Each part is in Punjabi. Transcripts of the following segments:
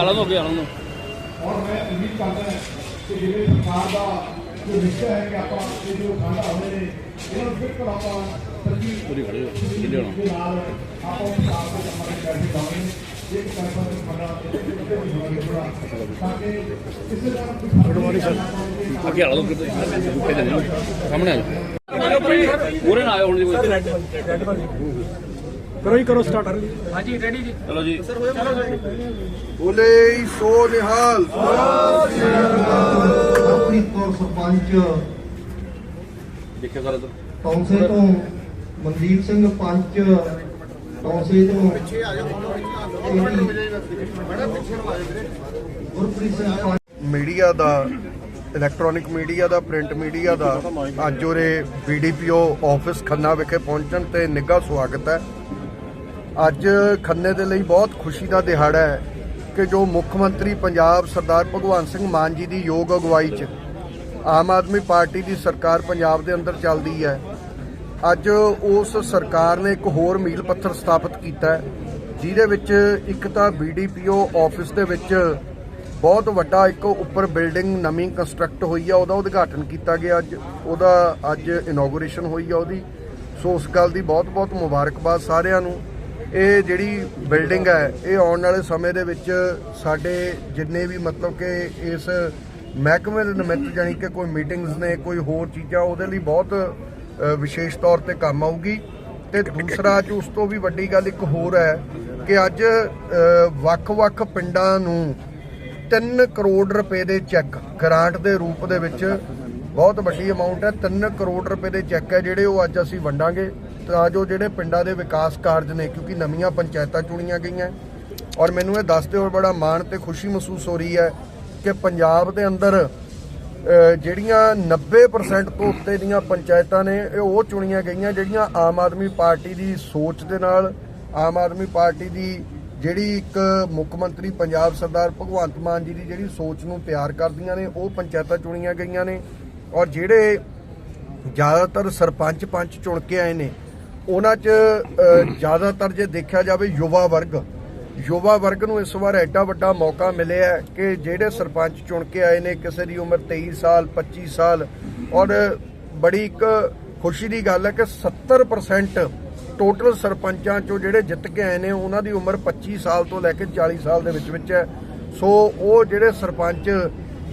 ਆਲਾ ਨੂੰ ਅੱਗੇ ਆਲਾ ਨੂੰ ਔਰ ਮੈਂ ਉਮੀਦ ਕਰਦਾ ਹਾਂ ਕਿ ਜਿਵੇਂ ਸਰਕਾਰ ਦਾ ਜੋ ਨਿਸ਼ਚਾ ਹੈ ਕਿ ਆਪਾਂ ਇਹ ਜੋ ਖੰਡ ਆਉਂਦੇ ਨੇ ਇਹਨਾਂ ਨੂੰ ਬਿਲਕੁਲ ਆਪਾਂ ਸੱਚੀ ਪੂਰੀ ਖੜੇ ਹੋ ਕਿੱਲੇ ਹੋਣਾ। ਦੇ ਨਾਲ ਆਪਾਂ ਉਹ ਸਾਥ ਦੇ ਕੰਮਾਂ ਦੇ ਕਰਕੇ ਜਾਵਾਂਗੇ। ਇੱਕ ਤਰਫਾ ਤੋਂ ਖੰਡਾ ਤੇ ਵੀ ਥੋੜਾ ਤਾਂ ਕਿ ਕਿਸੇ ਤਰ੍ਹਾਂ ਕੋਈ ਗੁੱਡ ਮਾਰਨਿੰਗ ਸਰ। ਅੱਗੇ ਆਲਾ ਨੂੰ ਕਿਤੇ ਦੇ ਸਾਹਮਣੇ ਆ ਜਾਓ। ਪੂਰੇ ਨਾ ਆਇਓ ਹੁਣ ਜੀ ਕੋਈ। ਕਰੋ ਹੀ ਕਰੋ ਸਟਾਰਟ ਚਲੋ ਜੀ। ਬੋਲੇ ਸੋ ਨਿਹਾਲ ਆਪਣੀ ਕੌਰ ਸਰਪੰਚ ਸਾਰੇ ਇੱਧਰ ਟੌਂਸੇ ਤੋਂ ਮਨਦੀਪ ਸਿੰਘ ਪੰਚ ਟੌਂਸੇ ਤੋਂ ਗੁਰਪ੍ਰੀਤ ਸਿੰਘ ਪੰਚ। ਮੀਡੀਆ ਦਾ ਇਲੈਕਟ੍ਰੋਨਿਕ ਮੀਡੀਆ ਦਾ ਪ੍ਰਿੰਟ ਮੀਡੀਆ ਦਾ ਅੱਜ ਉਰੇ ਬੀਡੀਪੀਓ ਆਫਿਸ ਖੰਨਾ ਵਿਖੇ ਪਹੁੰਚਣ ਤੇ ਨਿੱਘਾ ਸਵਾਗਤ ਹੈ। ਅੱਜ ਖੰਨੇ ਦੇ ਲਈ ਬਹੁਤ ਖੁਸ਼ੀ ਦਾ ਦਿਹਾੜਾ ਹੈ ਕਿ ਜੋ ਮੁੱਖ ਮੰਤਰੀ ਪੰਜਾਬ ਸਰਦਾਰ ਭਗਵੰਤ ਸਿੰਘ ਮਾਨ ਜੀ ਦੀ ਯੋਗ ਅਗਵਾਈ 'ਚ ਆਮ ਆਦਮੀ ਪਾਰਟੀ ਦੀ ਸਰਕਾਰ ਪੰਜਾਬ ਦੇ ਅੰਦਰ ਚੱਲਦੀ ਹੈ। ਅੱਜ ਉਸ ਸਰਕਾਰ ਨੇ ਇੱਕ ਹੋਰ ਮੀਲ ਪੱਥਰ ਸਥਾਪਿਤ ਕੀਤਾ ਜਿਹਦੇ ਵਿੱਚ ਇੱਕ ਤਾਂ ਬੀਡੀਪੀਓ ਆਫਿਸ ਦੇ ਵਿੱਚ ਬਹੁਤ ਵੱਡਾ ਇੱਕ ਉੱਪਰ ਬਿਲਡਿੰਗ ਨਵੀਂ ਕੰਸਟਰਕਟ ਹੋਈ ਆ, ਉਹਦਾ ਉਦਘਾਟਨ ਕੀਤਾ ਗਿਆ ਅੱਜ, ਉਹਦਾ ਅੱਜ ਇਨੋਗੂਰੇਸ਼ਨ ਹੋਈ ਆ ਉਹਦੀ। ਸੋ ਉਸ ਗੱਲ ਦੀ ਬਹੁਤ-ਬਹੁਤ ਮੁਬਾਰਕਬਾਦ ਸਾਰਿਆਂ ਨੂੰ। ਇਹ ਜਿਹੜੀ ਬਿਲਡਿੰਗ ਹੈ, ਇਹ ਆਉਣ ਵਾਲੇ ਸਮੇਂ ਦੇ ਵਿੱਚ ਸਾਡੇ ਜਿੰਨੇ ਵੀ ਮਤਲਬ ਕਿ ਇਸ ਮਹਿਕਮੇ ਦੇ ਨਿਮਿਤ ਜਾਣੀ ਕਿ ਕੋਈ ਮੀਟਿੰਗਸ ਨੇ, ਕੋਈ ਹੋਰ ਚੀਜ਼ਾਂ, ਉਹਦੇ ਲਈ ਬਹੁਤ ਵਿਸ਼ੇਸ਼ ਤੌਰ ਤੇ ਕੰਮ ਆਊਗੀ। ਤੇ ਦੂਸਰਾ ਜੋ ਉਸ ਤੋਂ ਵੀ ਵੱਡੀ ਗੱਲ ਇੱਕ ਹੋਰ ਹੈ ਕਿ ਅੱਜ ਵੱਖ-ਵੱਖ ਪਿੰਡਾਂ ਨੂੰ 3 ਕਰੋੜ ਰੁਪਏ ਦੇ ਚੈੱਕ ਗ੍ਰਾਂਟ ਦੇ ਰੂਪ ਦੇ ਵਿੱਚ ਬਹੁਤ ਵੱਡੀ ਅਮਾਉਂਟ ਹੈ। 3 ਕਰੋੜ ਰੁਪਏ ਦੇ ਚੈੱਕ ਹੈ ਜਿਹੜੇ ਉਹ ਅੱਜ ਅਸੀਂ ਵੰਡਾਂਗੇ। ਤਾਂ ਜੋ ਜਿਹੜੇ ਪਿੰਡਾਂ ਦੇ ਵਿਕਾਸ ਕਾਰਜ ਨੇ, ਕਿਉਂਕਿ ਨਵੀਆਂ ਪੰਚਾਇਤਾਂ ਚੁਣੀਆਂ ਗਈਆਂ। ਔਰ ਮੈਨੂੰ ਇਹ ਦੱਸਦੇ ਹੋਏ ਬੜਾ ਮਾਣ ਤੇ ਖੁਸ਼ੀ ਮਹਿਸੂਸ ਹੋ ਰਹੀ ਹੈ ਕਿ ਪੰਜਾਬ ਦੇ ਅੰਦਰ ਜਿਹੜੀਆਂ 90% ਤੋਂ ਉੱਤੇ ਦੀਆਂ ਪੰਚਾਇਤਾਂ ਨੇ, ਇਹ ਉਹ ਚੁਣੀਆਂ ਗਈਆਂ ਜਿਹੜੀਆਂ ਆਮ ਆਦਮੀ ਪਾਰਟੀ ਦੀ ਸੋਚ ਦੇ ਨਾਲ, ਆਮ ਆਦਮੀ ਪਾਰਟੀ ਦੀ ਜਿਹੜੀ ਇੱਕ ਮੁੱਖ ਮੰਤਰੀ ਪੰਜਾਬ ਸਰਦਾਰ ਭਗਵੰਤ ਮਾਨ ਜੀ ਦੀ ਜਿਹੜੀ ਸੋਚ ਨੂੰ ਤਿਆਰ ਕਰਦੀਆਂ ਨੇ, ਉਹ ਪੰਚਾਇਤਾਂ ਚੁਣੀਆਂ ਗਈਆਂ ਨੇ। ਔਰ ਜਿਹੜੇ ਜ਼ਿਆਦਾਤਰ ਸਰਪੰਚ ਪੰਚ ਚੁਣ ਕੇ ਆਏ ਨੇ ਉਹਨਾਂ 'ਚ ਜ਼ਿਆਦਾਤਰ ਜੇ ਦੇਖਿਆ ਜਾਵੇ ਯੁਵਾ ਵਰਗ ਯੁਵਾ ਵਰਗ ਨੂੰ ਇਸ ਵਾਰ ਐਡਾ ਵੱਡਾ ਮੌਕਾ ਮਿਲਿਆ ਕਿ ਜਿਹੜੇ ਸਰਪੰਚ ਚੁਣ ਕੇ ਆਏ ਨੇ, ਕਿਸੇ ਦੀ ਉਮਰ 23 ਸਾਲ 25 ਸਾਲ, ਔਰ ਬੜੀ ਇੱਕ ਖੁਸ਼ੀ ਦੀ ਗੱਲ ਹੈ ਕਿ 70% ਟੋਟਲ ਸਰਪੰਚਾਂ ਚੋਂ ਜਿਹੜੇ ਜਿੱਤ ਕੇ ਆਏ ਨੇ, ਉਹਨਾਂ ਦੀ ਉਮਰ 25 ਸਾਲ ਤੋਂ ਲੈ ਕੇ 40 ਸਾਲ ਦੇ ਵਿੱਚ ਵਿੱਚ ਹੈ। ਸੋ ਉਹ ਜਿਹੜੇ ਸਰਪੰਚ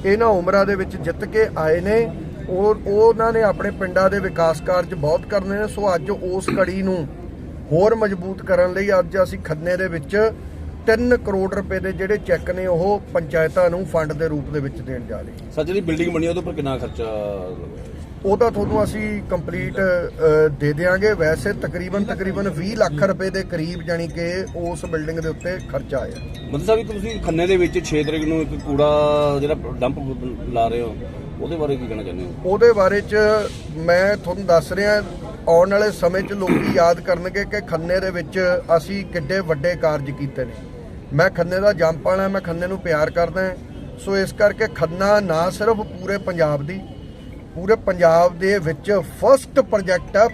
ਇਹਨਾਂ ਉਮਰਾਂ ਦੇ ਵਿੱਚ ਜਿੱਤ ਕੇ ਆਏ ਨੇ ਉਹ ਉਹ ਉਹਨਾਂ ਨੇ ਆਪਣੇ ਪਿੰਡਾਂ ਦੇ ਵਿਕਾਸ ਕਾਰਜ ਬਹੁਤ ਕਰਨੇ ਨੇ ਸੋ ਅੱਜ ਉਸ ਕੜੀ ਨੂੰ ਹੋਰ ਮਜ਼ਬੂਤ ਕਰਨ ਲਈ ਅੱਜ ਅਸੀਂ ਖੰਨੇ ਦੇ ਵਿੱਚ 3 ਕਰੋੜ ਰੁਪਏ ਦੇ ਜਿਹੜੇ ਚੈੱਕ ਨੇ ਉਹ ਪੰਚਾਇਤਾਂ ਨੂੰ ਫੰਡ ਦੇ ਰੂਪ ਦੇ ਵਿੱਚ ਦੇਣ ਜਾ ਰਹੇ ਹਾਂ ਸਰ ਜਿਹੜੀ ਬਿਲਡਿੰਗ ਬਣੀ ਉਹਦੇ ਉੱਪਰ ਕਿੰਨਾ ਖਰਚਾ ਉਹਦਾ ਤੁਹਾਨੂੰ ਅਸੀਂ ਕੰਪਲੀਟ ਦੇ ਦੇਵਾਂਗੇ ਵੈਸੇ ਤਕਰੀਬਨ ਤਕਰੀਬਨ 20 ਲੱਖ ਰੁਪਏ ਦੇ ਕਰੀਬ ਜਾਨੀ ਕਿ ਉਸ ਬਿਲਡਿੰਗ ਦੇ ਉੱਤੇ ਖਰਚਾ ਆਇਆ। ਮਤਲਬ ਸਾਹਿਬ ਤੁਸੀਂ ਖੰਨੇ ਦੇ ਵਿੱਚ 6 ਤਰੀਕ ਨੂੰ ਇੱਕ ਕੂੜਾ ਜਿਹੜਾ ਡੰਪ ਲਾ ਰਹੇ ਹੋ ਉਹਦੇ ਬਾਰੇ ਕੀ ਕਹਿਣਾ ਚਾਹੁੰਦੇ ਹੋ? ਉਹਦੇ ਬਾਰੇ ਚ ਮੈਂ ਤੁਹਾਨੂੰ ਦੱਸ ਰਿਹਾ ਆਉਣ ਵਾਲੇ ਸਮੇਂ 'ਚ ਲੋਕੀ ਯਾਦ ਕਰਨਗੇ ਕਿ ਖੰਨੇ ਦੇ ਵਿੱਚ ਅਸੀਂ ਕਿੱਡੇ ਵੱਡੇ ਕਾਰਜ ਕੀਤੇ ਨੇ। ਮੈਂ ਖੰਨੇ ਦਾ ਜੰਪਾਲ ਹਾਂ ਮੈਂ ਖੰਨੇ ਨੂੰ ਪਿਆਰ ਕਰਦਾ। ਸੋ ਇਸ ਕਰਕੇ ਖੰਨਾ ਨਾ ਸਿਰਫ ਪੂਰੇ ਪੰਜਾਬ ਦੀ ਪੂਰੇ ਪੰਜਾਬ ਦੇ ਵਿੱਚ ਫਰਸਟ ਪ੍ਰੋਜੈਕਟ ਹੈ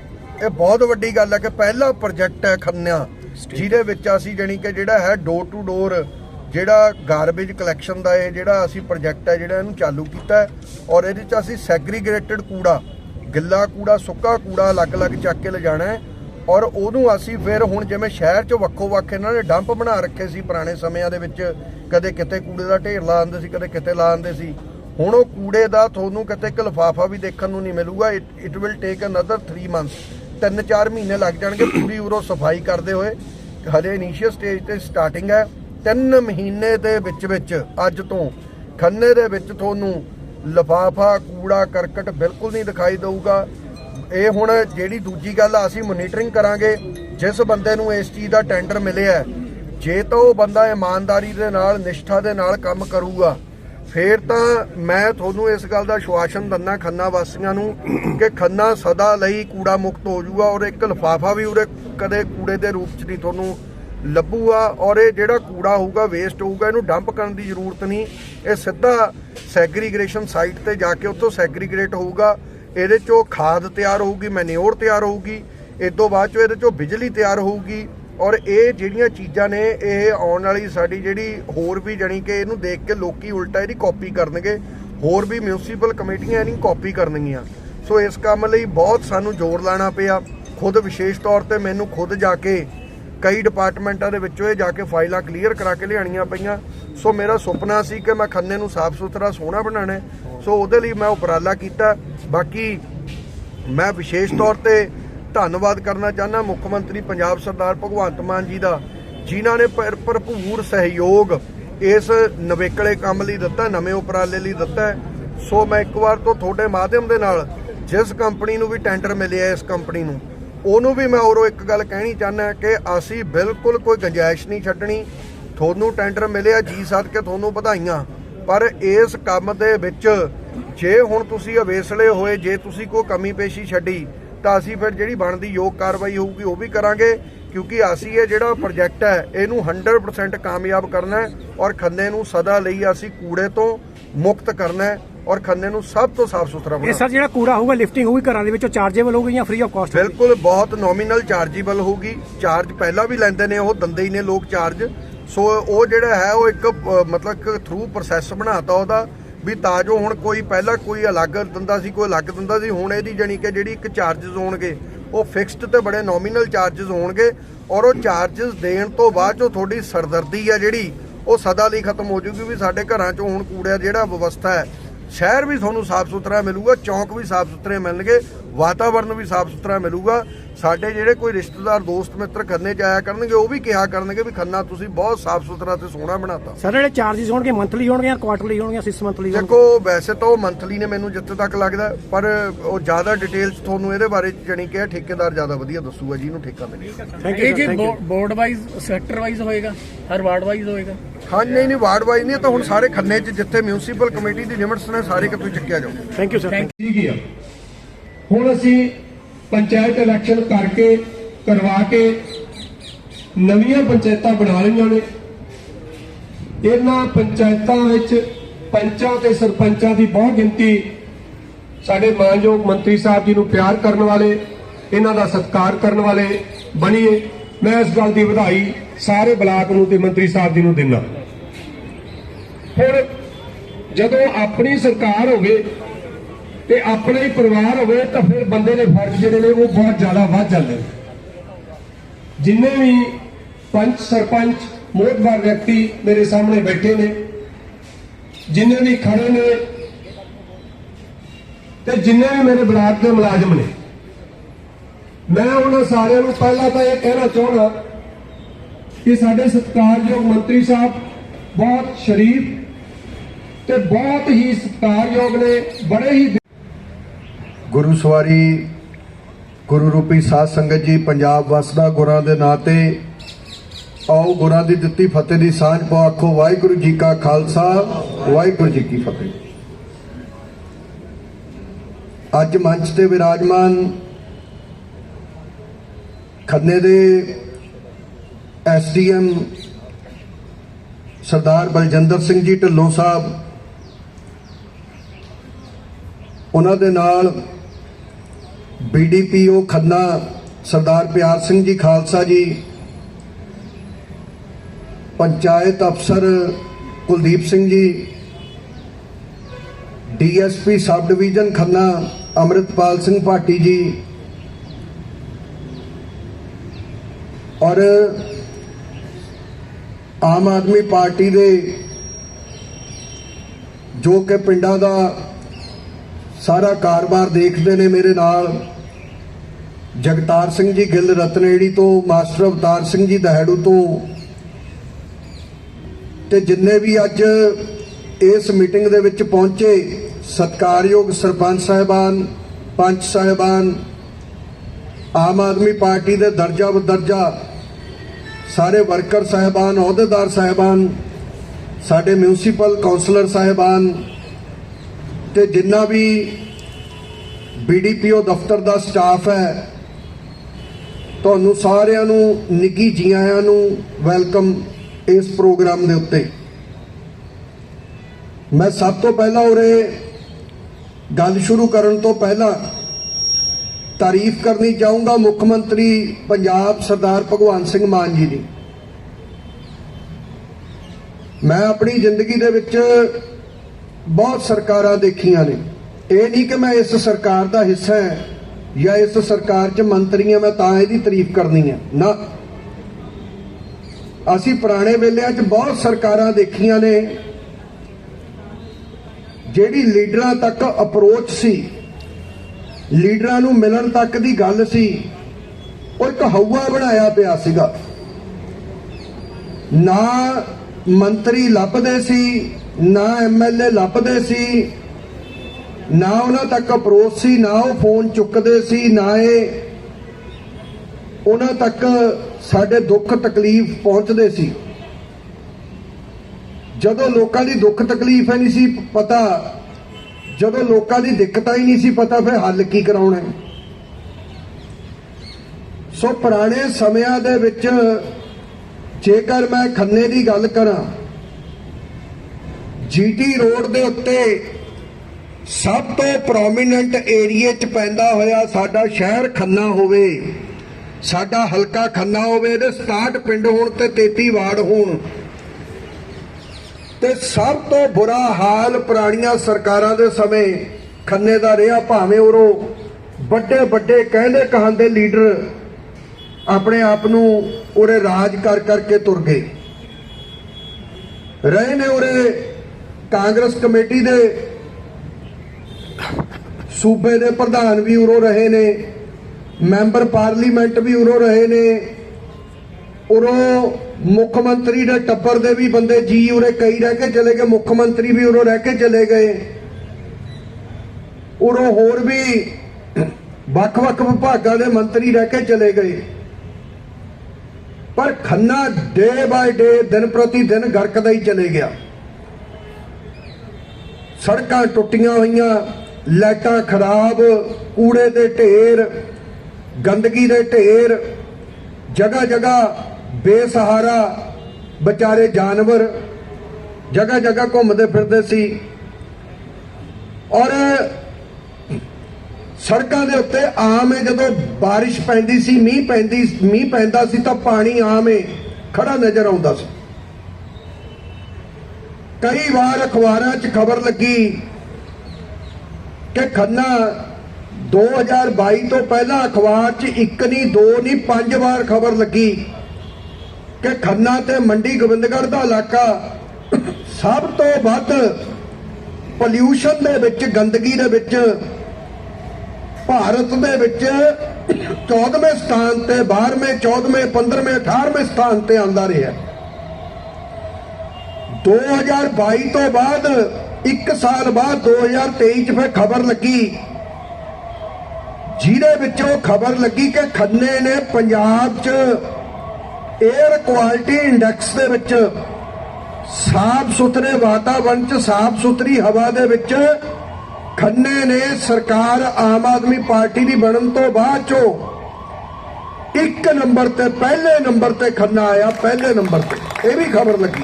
ਇਹ ਬਹੁਤ ਵੱਡੀ ਗੱਲ ਹੈ ਕਿ ਪਹਿਲਾ ਪ੍ਰੋਜੈਕਟ ਹੈ ਖੰਨਾ ਜਿਹਦੇ ਵਿੱਚ ਅਸੀਂ ਜਾਣੀ ਕਿ ਜਿਹੜਾ ਹੈ ਡੋਰ ਟੂ ਡੋਰ ਜਿਹੜਾ ਗਾਰਬੇਜ ਕਲੈਕਸ਼ਨ ਦਾ ਇਹ ਜਿਹੜਾ ਅਸੀਂ ਪ੍ਰੋਜੈਕਟ ਹੈ ਜਿਹੜਾ ਇਹਨੂੰ ਚਾਲੂ ਕੀਤਾ ਹੈ, ਔਰ ਇਹਦੇ ਚ ਅਸੀਂ ਸੈਗਰੀਗੇਟਡ ਕੂੜਾ, ਗਿੱਲਾ ਕੂੜਾ, ਸੁੱਕਾ ਕੂੜਾ ਅਲੱਗ-ਅਲੱਗ ਚੱਕ ਕੇ ਲਿਜਾਣਾ ਹੈ, ਔਰ ਉਹਨੂੰ ਅਸੀਂ ਫਿਰ ਹੁਣ ਜਿਵੇਂ ਸ਼ਹਿਰ 'ਚ ਵੱਖੋ ਵੱਖ ਇਹਨਾਂ ਨੇ ਡੰਪ ਬਣਾ ਰੱਖੇ ਸੀ ਪੁਰਾਣੇ ਸਮਿਆਂ ਦੇ ਵਿੱਚ, ਕਦੇ ਕਿਤੇ ਕੂੜੇ ਦਾ ਢੇਰ ਲਾ ਦਿੰਦੇ ਸੀ, ਕਦੇ ਕਿਤੇ ਲਾ ਦਿੰਦੇ ਸੀ, ਹੁਣ ਉਹ ਕੂੜੇ ਦਾ ਤੁਹਾਨੂੰ ਕਿਤੇ ਇੱਕ ਲਿਫਾਫਾ ਵੀ ਦੇਖਣ ਨੂੰ ਨਹੀਂ ਮਿਲੂਗਾ it will take another 3 months ਤਿੰਨ ਚਾਰ ਮਹੀਨੇ ਲੱਗ ਜਾਣਗੇ, ਪੂਰੀ ਉਰੋ ਸਫ਼ਾਈ ਕਰਦੇ ਹੋਏ ਹਲੇ ਇਨੀਸ਼ੀਅਲ ਸਟੇਜ ਤੇ ਸਟਾਰਟਿੰਗ ਹੈ ਤਿੰਨ ਮਹੀਨੇ ਦੇ ਵਿੱਚ ਵਿੱਚ ਅੱਜ ਤੋਂ ਖੰਨੇ ਦੇ ਵਿੱਚ ਤੁਹਾਨੂੰ ਲਫਾਫਾ, ਕੂੜਾ, ਕਰਕਟ ਬਿਲਕੁਲ ਨਹੀਂ ਦਿਖਾਈ ਦੇਊਗਾ। ਇਹ ਹੁਣ ਜਿਹੜੀ ਦੂਜੀ ਗੱਲ ਆ, ਅਸੀਂ ਮੋਨੀਟਰਿੰਗ ਕਰਾਂਗੇ। ਜਿਸ ਬੰਦੇ ਨੂੰ ਇਸ ਚੀਜ਼ ਦਾ ਟੈਂਡਰ ਮਿਲਿਆ, ਜੇ ਤਾਂ ਉਹ ਬੰਦਾ ਇਮਾਨਦਾਰੀ ਦੇ ਨਾਲ, ਨਿਸ਼ਠਾ ਦੇ ਨਾਲ ਕੰਮ ਕਰੂਗਾ। ਫੇਰ ਤਾਂ ਮੈਂ ਤੁਹਾਨੂੰ ਇਸ ਗੱਲ ਦਾ ਸ਼ਵਾਸ਼ਨ ਦਿੰਦਾ ਖੰਨਾ ਵਾਸੀਆਂ ਨੂੰ ਕਿ ਖੰਨਾ ਸਦਾ ਲਈ ਕੂੜਾ ਮੁਕਤ ਹੋ ਜਾਊਗਾ ਔਰ ਇੱਕ ਲਿਫਾਫਾ ਵੀ ਉਰੇ ਕਦੇ ਕੂੜੇ ਦੇ ਰੂਪ 'ਚ ਨਹੀਂ, ਤੁਹਾਨੂੰ ਲੱਭੂਗਾ ਔਰ ਇਹ ਜਿਹੜਾ ਕੂੜਾ ਹੋਊਗਾ ਵੇਸਟ ਹੋਊਗਾ, ਇਹਨੂੰ ਡੰਪ ਕਰਨ ਦੀ ਜ਼ਰੂਰਤ ਨਹੀਂ। ਇਹ ਸਿੱਧਾ ਸੈਗਰੀਗੇਸ਼ਨ ਸਾਈਟ ਤੇ ਜਾ ਕੇ ਉੱਥੋਂ ਸੈਗਰੀਗੇਟ ਹੋਊਗਾ। ਇਹਦੇ ਚੋਂ ਖਾਦ ਤਿਆਰ ਹੋਊਗੀ ਮੈਨਿਓਰ ਤਿਆਰ ਹੋਊਗੀ। ਇਸ ਤੋਂ ਬਾਅਦ ਚੋਂ ਇਹਦੇ ਚੋਂ ਬਿਜਲੀ ਤਿਆਰ ਹੋਊਗੀ। ਔਰ ਇਹ ਜਿਹੜੀਆਂ ਚੀਜ਼ਾਂ ਨੇ, ਇਹ ਆਉਣ ਵਾਲੀ ਸਾਡੀ ਜਿਹੜੀ ਹੋਰ ਵੀ ਜਾਣੀ ਕਿ ਇਹਨੂੰ ਦੇਖ ਕੇ ਲੋਕੀ ਉਲਟਾ ਇਹਦੀ ਕਾਪੀ ਕਰਨਗੇ। ਹੋਰ ਵੀ ਮਿਊਨਿਸਪਲ ਕਮੇਟੀਆਂ ਇਹਦੀ ਕਾਪੀ ਕਰਨਗੀਆਂ। ਸੋ ਇਸ ਕੰਮ ਲਈ ਬਹੁਤ ਸਾਨੂੰ ਜ਼ੋਰ ਲਾਣਾ ਪਿਆ। ਖੁਦ ਵਿਸ਼ੇਸ਼ ਤੌਰ ਤੇ ਮੈਨੂੰ ਖੁਦ ਜਾ ਕੇ ਕਈ ਡਿਪਾਰਟਮੈਂਟਾਂ ਦੇ ਵਿੱਚੋਂ ਇਹ ਜਾ ਕੇ ਫਾਈਲਾਂ ਕਲੀਅਰ ਕਰਾ ਕੇ ਲਿਆਣੀਆਂ ਪਈਆਂ। ਸੋ ਮੇਰਾ ਸੁਪਨਾ ਸੀ ਕਿ ਮੈਂ ਖੰਨੇ ਨੂੰ ਸਾਫ਼ ਸੁਥਰਾ ਸੋਹਣਾ ਬਣਾਉਣਾ ਸੋ ਉਹਦੇ ਲਈ ਮੈਂ ਉਪਰਾਲਾ ਕੀਤਾ। ਬਾਕੀ ਮੈਂ ਵਿਸ਼ੇਸ਼ ਤੌਰ ਤੇ ਧੰਨਵਾਦ ਕਰਨਾ ਚਾਹੁੰਦਾ ਮੁੱਖ ਮੰਤਰੀ ਪੰਜਾਬ ਸਰਦਾਰ ਭਗਵੰਤ ਮਾਨ ਜੀ ਦਾ, ਜਿਨ੍ਹਾਂ ਨੇ ਭਰ- ਭਰਪੂਰ ਸਹਿਯੋਗ ਇਸ ਨਵੇਕਲੇ ਕੰਮ ਲਈ ਦਿੱਤਾ, ਨਵੇਂ ਉਪਰਾਲੇ ਲਈ ਦਿੱਤਾ ਸੋ ਮੈਂ ਇੱਕ ਵਾਰ ਤੋਂ ਤੁਹਾਡੇ ਮਾਧਿਅਮ ਦੇ ਨਾਲ ਜਿਸ ਕੰਪਨੀ ਨੂੰ ਵੀ ਟੈਂਡਰ ਮਿਲਿਆ ਇਸ ਕੰਪਨੀ ਨੂੰ ਉਹਨੂੰ ਵੀ ਮੈਂ ਔਰੋਂ ਇੱਕ ਗੱਲ ਕਹਿਣੀ ਚਾਹੁੰਦਾ ਕਿ ਅਸੀਂ ਬਿਲਕੁਲ ਕੋਈ ਗੁੰਜਾਇਸ਼ ਨਹੀਂ ਛੱਡਣੀ। ਤੁਹਾਨੂੰ ਟੈਂਡਰ ਮਿਲਿਆ, ਜੀ ਸੱਦ ਕੇ ਤੁਹਾਨੂੰ ਵਧਾਈਆਂ। ਪਰ ਇਸ ਕੰਮ ਦੇ ਵਿੱਚ ਜੇ ਹੁਣ ਤੁਸੀਂ ਅਵੇਸਲੇ ਹੋਏ, ਜੇ ਤੁਸੀਂ ਕੋਈ ਕਮੀ ਪੇਸ਼ੀ ਛੱਡੀ, ਤਾਂ ਅਸੀਂ ਫਿਰ ਜਿਹੜੀ ਬਣਦੀ ਯੋਗ ਕਾਰਵਾਈ ਹੋਊਗੀ ਉਹ ਵੀ ਕਰਾਂਗੇ, ਕਿਉਂਕਿ ਅਸੀਂ ਇਹ ਜਿਹੜਾ ਪ੍ਰੋਜੈਕਟ ਹੈ, ਇਹਨੂੰ 100% ਕਾਮਯਾਬ ਕਰਨਾ ਹੈ ਔਰ ਖੰਨੇ ਨੂੰ ਸਦਾ ਲਈ ਅਸੀਂ ਕੂੜੇ ਤੋਂ ਮੁਕਤ ਕਰਨਾ ਹੈ। ਔਰ ਖੰਨੇ ਨੂੰ ਸਭ ਤੋਂ ਸਾਫ਼ ਸੁਥਰਾ ਇਹ ਸਰ ਜਿਹੜਾ ਕੂੜਾ ਹੋਊਗਾ ਲਿਫਟਿੰਗ ਹੋਊਗੀ ਘਰਾਂ ਦੇ ਵਿੱਚੋਂ ਚਾਰਜੇਬਲ ਹੋਊਗੀ ਜਾਂ ਫ੍ਰੀ ਆਫ ਕਾਸਟ ਬਿਲਕੁਲ ਬਹੁਤ ਨੋਮੀਨਲ ਚਾਰਜੇਬਲ ਹੋਊਗੀ। ਚਾਰਜ ਪਹਿਲਾਂ ਵੀ ਲੈਂਦੇ ਨੇ ਉਹ ਦੰਦੇ ਹੀ ਨੇ ਲੋਕ ਚਾਰਜ ਸੋ ਉਹ ਜਿਹੜਾ ਹੈ ਉਹ ਇੱਕ ਅ, ਮਤਲਬ ਥਰੂ ਪ੍ਰੋਸੈਸ ਬਣਾਤਾ ਉਹਦਾ ਵੀ ਤਾਂ ਜੋ ਹੁਣ ਕੋਈ ਪਹਿਲਾਂ ਕੋਈ ਅਲੱਗ ਦਿੰਦਾ ਸੀ ਕੋਈ ਅਲੱਗ ਦਿੰਦਾ ਸੀ ਹੁਣ ਇਹਦੀ ਜਾਣੀ ਕਿ ਜਿਹੜੀ ਇੱਕ ਚਾਰजेस ਹੋਣਗੇ ਉਹ ਫਿਕਸਡ ਤੇ ਬੜੇ ਨੋਮੀਨਲ ਚਾਰजेस ਹੋਣਗੇ। ਔਰ ਉਹ ਚਾਰजेस ਦੇਣ ਤੋਂ ਬਾਅਦ ਜੋ ਤੁਹਾਡੀ ਸਰਦਰਦੀ ਆ ਜਿਹੜੀ ਉਹ ਸਦਾ ਲਈ ਖਤਮ ਹੋ ਜੂਗੀ ਵੀ ਸਾਡੇ ਘਰਾਂ 'ਚੋਂ ਹੁਣ ਕੂੜਾ ਜਿਹੜਾ ਵਿਵਸਥਾ ਹੈ ਸ਼ਹਿਰ ਵੀ ਤੁਹਾਨੂੰ ਸਾਫ਼ ਸੁਥਰਾ ਮਿਲੂਗਾ, ਚੌਂਕ ਵੀ ਸਾਫ਼ ਸੁਥਰੇ ਮਿਲਣਗੇ, ਵਾਤਾਵਰਨ ਵੀ ਸਾਫ਼ ਸੁਥਰਾ ਮਿਲੂਗਾ। ਸਾਡੇ ਜਿਹੜੇ ਕੋਈ ਰਿਸ਼ਤੇਦਾਰ ਦੋਸਤ ਮਿੱਤਰ ਖੰਨੇ ਚ ਆਇਆ ਕਰਨਗੇ ਉਹ ਵੀ ਕਿਹਾ ਕਰਨਗੇ ਵੀ ਖੰਨਾ ਤੁਸੀਂ ਬਹੁਤ ਸਾਫ਼ ਸੁਥਰਾ ਤੇ ਸੋਹਣਾ ਬਣਾਤਾ। ਸਰ ਜਿਹੜੇ ਚਾਰजेस ਹੋਣਗੇ ਮੰਥਲੀ ਹੋਣਗੇ ਜਾਂ ਕੁਆਰਟਰਲੀ ਹੋਣਗੇ ਜਾਂ 6 ਮੰਥਲੀ ਹੋਣਗੇ ਦੇਖੋ ਵੈਸੇ ਤਾਂ ਉਹ ਮੰਥਲੀ ਨੇ ਮੈਨੂੰ ਜਿੱਥੇ ਤੱਕ ਲੱਗਦਾ ਪਰ ਉਹ ਜ਼ਿਆਦਾ ਡਿਟੇਲ ਚ ਤੁਹਾਨੂੰ ਇਹਦੇ ਬਾਰੇ ਜਾਣੀ ਕਿ ਠੇਕੇਦਾਰ ਜ਼ਿਆਦਾ ਵਧੀਆ ਦੱਸੂਗਾ ਜਿਹਨੂੰ ਠੇਕਾ ਮਿਲੇਗਾ ਥੈਂਕ ਯੂ ਇਹ ਜੀ thank you board wise sector wise ਹੋਏਗਾ ਹਰ ਵਾਰਡ ਵਾਈਜ਼ ਹੋਏਗਾ? ਹਾਂ ਨਹੀਂ ਨਹੀਂ ਵਾਰਡ ਵਾਈਜ਼ ਨਹੀਂ ਤਾਂ ਹੁਣ ਸਾਰੇ ਖੰਨੇ ਚ ਜਿੱਥੇ ਮਿਊਨਿਸਪਲ ਕਮੇਟੀ ਦੀ ਲਿਮਿਟਸ ਨੇ ਸਾਰੇ ਕਿਤੋਂ ਚੱਕਿਆ ਜਾਊ ਥੈਂਕ ਯੂ ਸਰ ਸੀਗੀ ਆ। ਹੁਣ ਅਸੀਂ ਪੰਚਾਇਤ ਇਲੈਕਸ਼ਨ ਕਰਕੇ ਕਰਵਾ ਕੇ ਨਵੀਆਂ ਪੰਚਾਇਤਾਂ ਬਣਾ ਲਈਆਂ ਨੇ। ਇਹਨਾਂ ਪੰਚਾਇਤਾਂ ਵਿੱਚ ਪੰਚਾਂ ਤੇ ਸਰਪੰਚਾਂ ਦੀ ਬਹੁਤ ਗਿਣਤੀ ਸਾਡੇ ਮਾਨਯੋਗ ਮੰਤਰੀ ਸਾਹਿਬ ਜੀ ਨੂੰ ਪਿਆਰ ਕਰਨ ਵਾਲੇ, ਇਹਨਾਂ ਦਾ ਸਤਿਕਾਰ ਕਰਨ ਵਾਲੇ ਬਣੀਏ। ਮੈਂ ਇਸ ਗੱਲ ਦੀ ਵਧਾਈ ਸਾਰੇ ਬਲਾਕ ਨੂੰ ਤੇ ਮੰਤਰੀ ਸਾਹਿਬ ਜੀ ਨੂੰ ਦਿੰਦਾ। ਹੁਣ ਜਦੋਂ ਆਪਣੀ ਸਰਕਾਰ ਹੋਵੇ ਤੇ ਆਪਣਾ ਹੀ ਪਰਿਵਾਰ ਹੋਵੇ ਤਾਂ ਫਿਰ ਬੰਦੇ ਦੇ ਫਰਜ਼ ਜਿਹੜੇ ਨੇ ਉਹ ਬਹੁਤ ਜ਼ਿਆਦਾ ਵੱਧ ਜਾਂਦੇ ਨੇ। ਜਿੰਨੇ ਵੀ ਪੰਚ, ਸਰਪੰਚ ਮੋਹਤਵਾਰ ਵਿਅਕਤੀ ਮੇਰੇ ਸਾਹਮਣੇ ਬੈਠੇ ਨੇ, ਜਿੰਨੇ ਵੀ ਖੜੇ ਨੇ ਤੇ ਜਿੰਨੇ ਵੀ ਮੇਰੇ ਬਲਾਕ ਦੇ ਮੁਲਾਜ਼ਮ ਨੇ, ਮੈਂ ਉਹਨਾਂ ਸਾਰਿਆਂ ਨੂੰ ਪਹਿਲਾਂ ਤਾਂ ਇਹ ਕਹਿਣਾ ਚਾਹੁੰਦਾ ਕਿ ਸਾਡੇ ਸਤਿਕਾਰਯੋਗ ਮੰਤਰੀ ਸਾਹਿਬ ਬਹੁਤ ਸ਼ਰੀਫ ਤੇ ਬਹੁਤ ਹੀ ਸਤਿਕਾਰਯੋਗ ਨੇ, ਬੜੇ ਹੀ ਗੁਰੂ ਸਵਾਰੀ ਗੁਰੂ ਰੂਪੀ ਸਾਧ ਸੰਗਤ ਜੀ, ਪੰਜਾਬ ਵਸਦਾ ਗੁਰਾਂ ਦੇ ਨਾਂ ਤੇ ਆਓ ਗੁਰਾਂ ਦੀ ਦਿੱਤੀ ਫਤਿਹ ਦੀ ਸਾਂਝ ਪਾਓ ਆਖੋ, ਵਾਹਿਗੁਰੂ ਜੀ ਕਾ ਖਾਲਸਾ, ਵਾਹਿਗੁਰੂ ਜੀ ਕੀ ਫਤਿਹ। ਅੱਜ ਮੰਚ ਤੇ ਵਿਰਾਜਮਾਨ ਖੰਨੇ ਦੇ ਐਸਡੀਐਮ ਸਰਦਾਰ ਬਲਜਿੰਦਰ ਸਿੰਘ ਜੀ ਢਿੱਲੋਂ ਸਾਹਿਬ, ਉਹਨਾਂ ਦੇ ਨਾਲ ਬੀਡੀਪੀਓ ਖੰਨਾ ਸਰਦਾਰ ਪਿਆਰ ਸਿੰਘ ਜੀ ਖਾਲਸਾ ਜੀ, ਪੰਚਾਇਤ ਅਫਸਰ Kuldeep Singh ji DSP sub division Khanna Amritpal Singh Bhati ji ਔਰ ਆਮ ਆਦਮੀ ਪਾਰਟੀ ਦੇ ਜੋ ਕਿ ਪਿੰਡਾਂ ਦਾ ਸਾਰਾ ਕਾਰੋਬਾਰ ਦੇਖਦੇ ਨੇ ਮੇਰੇ ਨਾਲ ਜਗਤਾਰ ਸਿੰਘ ਜੀ ਗਿੱਲ ਰਤਨੇੜੀ ਤੋਂ, ਮਾਸਟਰ ਅਵਤਾਰ ਸਿੰਘ ਜੀ ਦਹੜੂ ਤੋਂ ਤੇ ਜਿੰਨੇ ਵੀ ਅੱਜ ਇਸ ਮੀਟਿੰਗ ਦੇ ਵਿੱਚ ਪਹੁੰਚੇ, ਸਤਕਾਰਯੋਗ ਸਰਪੰਚ ਸਾਹਿਬਾਨ, ਪੰਚ ਸਾਹਿਬਾਨ, ਆਮ ਆਦਮੀ ਪਾਰਟੀ ਦੇ ਦਰਜਾ ਬਦਰਜਾ, ਸਾਰੇ ਵਰਕਰ ਸਾਹਿਬਾਨ, ਅਹੁਦੇਦਾਰ ਸਾਹਿਬਾਨ, ਸਾਡੇ ਮਿਊਨਿਸਪਲ ਕਾਉਂਸਲਰ ਸਾਹਿਬਾਨ ਤੇ ਜਿੰਨਾ ਵੀ ਬੀਡੀਪੀਓ ਦਫ਼ਤਰ ਦਾ ਸਟਾਫ ਹੈ ਤੁਹਾਨੂੰ ਸਾਰਿਆਂ ਨੂੰ ਨਿੱਗੀ ਜੀ ਆਇਆਂ ਨੂੰ ਵੈਲਕਮ ਇਸ ਪ੍ਰੋਗਰਾਮ ਦੇ ਉੱਤੇ। ਮੈਂ ਸਭ ਤੋਂ ਪਹਿਲਾਂ ਉਰੇ ਗੱਲ ਸ਼ੁਰੂ ਕਰਨ ਤੋਂ ਪਹਿਲਾਂ ਤਾਰੀਫ ਕਰਨੀ ਚਾਹੂੰਗਾ ਮੁੱਖ ਮੰਤਰੀ ਪੰਜਾਬ ਸਰਦਾਰ ਭਗਵੰਤ ਸਿੰਘ ਮਾਨ ਜੀ ਦੀ। ਮੈਂ ਆਪਣੀ ਜ਼ਿੰਦਗੀ ਦੇ ਵਿੱਚ ਬਹੁਤ ਸਰਕਾਰਾਂ ਦੇਖੀਆਂ ਨੇ। ਇਹ ਨਹੀਂ ਕਿ ਮੈਂ ਇਸ ਸਰਕਾਰ ਦਾ ਹਿੱਸਾ ਹਾਂ। ਜਾਂ ਇਸ ਸਰਕਾਰ 'ਚ ਮੰਤਰੀ ਹਾਂ ਮੈਂ ਤਾਂ ਇਹਦੀ ਤਾਰੀਫ ਕਰਨੀ ਹੈ ਨਾ। ਅਸੀਂ ਪੁਰਾਣੇ ਵੇਲਿਆਂ 'ਚ ਬਹੁਤ ਸਰਕਾਰਾਂ ਦੇਖੀਆਂ ਨੇ। ਜਿਹੜੀ ਲੀਡਰਾਂ ਤੱਕ ਅਪਰੋਚ ਸੀ, ਲੀਡਰਾਂ ਨੂੰ ਮਿਲਣ ਤੱਕ ਦੀ ਗੱਲ ਸੀ, ਉਹ ਇੱਕ ਹਊਆ ਬਣਾਇਆ ਪਿਆ ਸੀਗਾ। ਨਾ ਮੰਤਰੀ ਲੱਭਦੇ ਸੀ, ਨਾ ਐਮਐਲਏ ਲੱਭਦੇ ਸੀ ਨਾ ਉਹਨਾਂ ਤੱਕ ਅਪਰੋਚ ਸੀ, ਨਾ ਉਹ ਫੋਨ ਚੁੱਕਦੇ ਸੀ, ਨਾ ਇਹ ਉਹਨਾਂ ਤੱਕ ਸਾਡੇ ਦੁੱਖ ਤਕਲੀਫ ਪਹੁੰਚਦੇ ਸੀ। ਜਦੋਂ ਲੋਕਾਂ ਦੀ ਦੁੱਖ ਤਕਲੀਫ ਹੈ ਨਹੀਂ ਸੀ ਪਤਾ, ਜਦੋਂ ਲੋਕਾਂ ਦੀ ਦਿੱਕਤਾਂ ਹੀ ਨਹੀਂ ਸੀ ਪਤਾ ਫਿਰ ਹੱਲ ਕੀ ਕਰਾਉਣਾ ਸੋ ਪੁਰਾਣੇ ਸਮਿਆਂ ਦੇ ਵਿੱਚ ਜੇਕਰ ਮੈਂ ਖੰਨੇ ਦੀ ਗੱਲ ਕਰਾਂ, ਜੀਟੀ ਰੋਡ ਦੇ ਉੱਤੇ ਸਭ ਤੋਂ ਪ੍ਰੋਮੀਨੈਂਟ ਏਰੀਏ 'ਚ ਪੈਂਦਾ ਹੋਇਆ ਸਾਡਾ ਸ਼ਹਿਰ ਖੰਨਾ ਹੋਵੇ, ਸਾਡਾ ਹਲਕਾ ਖੰਨਾ ਹੋਵੇ ਇਹਦੇ 67 ਪਿੰਡ ਹੋਣ ਤੇ 33 ਵਾਰਡ ਹੋਣ। ਤੇ ਸਭ ਤੋਂ ਬੁਰਾ ਹਾਲ ਪੁਰਾਣੀਆਂ ਸਰਕਾਰਾਂ ਦੇ ਸਮੇਂ ਖੰਨੇ ਦਾ ਰਿਹਾ ਭਾਵੇਂ ਉਰੋਂ ਵੱਡੇ ਵੱਡੇ ਕਹਿੰਦੇ ਕਹਾਂਦੇ ਲੀਡਰ ਆਪਣੇ ਆਪ ਨੂੰ ਉਰੇ ਰਾਜ ਕਰ ਕਰਕੇ ਤੁਰ ਗਏ। ਰਹੇ ਨੇ ਉਰੇ ਕਾਂਗਰਸ ਕਮੇਟੀ ਦੇ ਸੂਬੇ ਦੇ ਪ੍ਰਧਾਨ ਵੀ ਉਰੋਂ ਰਹੇ ਨੇ, ਮੈਂਬਰ ਪਾਰਲੀਮੈਂਟ ਵੀ ਉਰੋਂ ਰਹੇ ਨੇ, ਉਰੋਂ ਮੁੱਖ ਮੰਤਰੀ ਦੇ ਟੱਬਰ ਦੇ ਵੀ ਬੰਦੇ ਜੀ ਉਰੇ ਕਈ ਰਹਿ ਕੇ ਚਲੇ ਗਏ, ਮੁੱਖ ਮੰਤਰੀ ਵੀ ਉਰੋਂ ਰਹਿ ਕੇ ਚਲੇ ਗਏ। ਉਰੋਂ ਹੋਰ ਵੀ ਵੱਖ-ਵੱਖ ਵਿਭਾਗਾਂ ਦੇ ਮੰਤਰੀ ਰਹਿ ਕੇ ਚਲੇ ਗਏ। ਪਰ ਖੰਨਾ ਡੇ ਬਾਏ ਡੇ ਦਿਨ ਪ੍ਰਤੀ ਦਿਨ ਗਰਕਦਾ ਹੀ ਚਲੇ ਗਿਆ। ਸੜਕਾਂ ਟੁੱਟੀਆਂ ਹੋਈਆਂ ਲਾਈਟਾਂ ਖਰਾਬ, ਕੂੜੇ ਦੇ ਢੇਰ, ਗੰਦਗੀ ਦੇ ਢੇਰ ਜਗ੍ਹਾ ਜਗ੍ਹਾ ਬੇਸਹਾਰਾ ਵਿਚਾਰੇ ਜਾਨਵਰ ਜਗ੍ਹਾ ਜਗ੍ਹਾ ਘੁੰਮਦੇ ਫਿਰਦੇ ਸੀ। ਔਰ ਸੜਕਾਂ ਦੇ ਉੱਤੇ ਆਮ ਹੈ ਜਦੋਂ ਬਾਰਿਸ਼ ਪੈਂਦੀ ਸੀ, ਮੀਂਹ ਪੈਂਦੀ, ਮੀਂਹ ਪੈਂਦਾ ਸੀ ਤਾਂ ਪਾਣੀ ਆਮ ਹੈ ਖੜਾ ਨਜ਼ਰ ਆਉਂਦਾ ਸੀ। ਕਈ ਵਾਰ ਅਖਬਾਰਾਂ 'ਚ ਖਬਰ ਲੱਗੀ ਕਿ ਖੰਨਾ 2022 ਤੋਂ ਪਹਿਲਾਂ ਅਖਬਾਰ 'ਚ ਇੱਕ ਨਹੀਂ, ਦੋ ਨਹੀਂ, ਪੰਜ ਵਾਰ ਖਬਰ ਲੱਗੀ ਕਿ ਖੰਨਾ ਤੇ ਮੰਡੀ ਗੋਬਿੰਦਗੜ੍ਹ ਦਾ ਇਲਾਕਾ ਸਭ ਤੋਂ ਵੱਧ ਪੋਲਿਊਸ਼ਨ ਦੇ ਵਿੱਚ, ਗੰਦਗੀ ਦੇ ਵਿੱਚ, ਭਾਰਤ ਦੇ ਵਿੱਚ 14ਵੇਂ ਸਥਾਨ ਤੇ 12ਵੇਂ 14ਵੇਂ 15ਵੇਂ 18ਵੇਂ ਸਥਾਨ ਤੇ ਆਂਦਾ ਰਿਹਾ। 2022 ਤੋਂ ਬਾਅਦ ਇੱਕ ਸਾਲ ਬਾਅਦ 2023 ਚ ਫਿਰ ਖਬਰ ਲੱਗੀ। ਜਿਹਦੇ ਵਿੱਚੋਂ ਖਬਰ ਲੱਗੀ ਕਿ ਖੰਨੇ ਨੇ ਪੰਜਾਬ 'ਚ 에ਅਰ ਕੁਆਲਿਟੀ ਇੰਡੈਕਸ ਦੇ ਵਿੱਚ ਸਾਫ਼ ਸੁਥਰੇ ਵਾਤਾਵਰਣ 'ਚ ਸਾਫ਼ ਸੁਥਰੀ ਹਵਾ ਦੇ ਵਿੱਚ ਖੰਨੇ ਨੇ ਸਰਕਾਰ ਆਮ ਆਦਮੀ ਪਾਰਟੀ ਦੀ ਬਣਨ ਤੋਂ ਬਾਅਦ 'ਚੋਂ ਇੱਕ ਨੰਬਰ ਤੇ ਪਹਿਲੇ ਨੰਬਰ ਤੇ ਖੰਨਾ ਆਇਆ, ਪਹਿਲੇ ਨੰਬਰ ਤੇ। ਇਹ ਵੀ ਖਬਰ ਲੱਗੀ।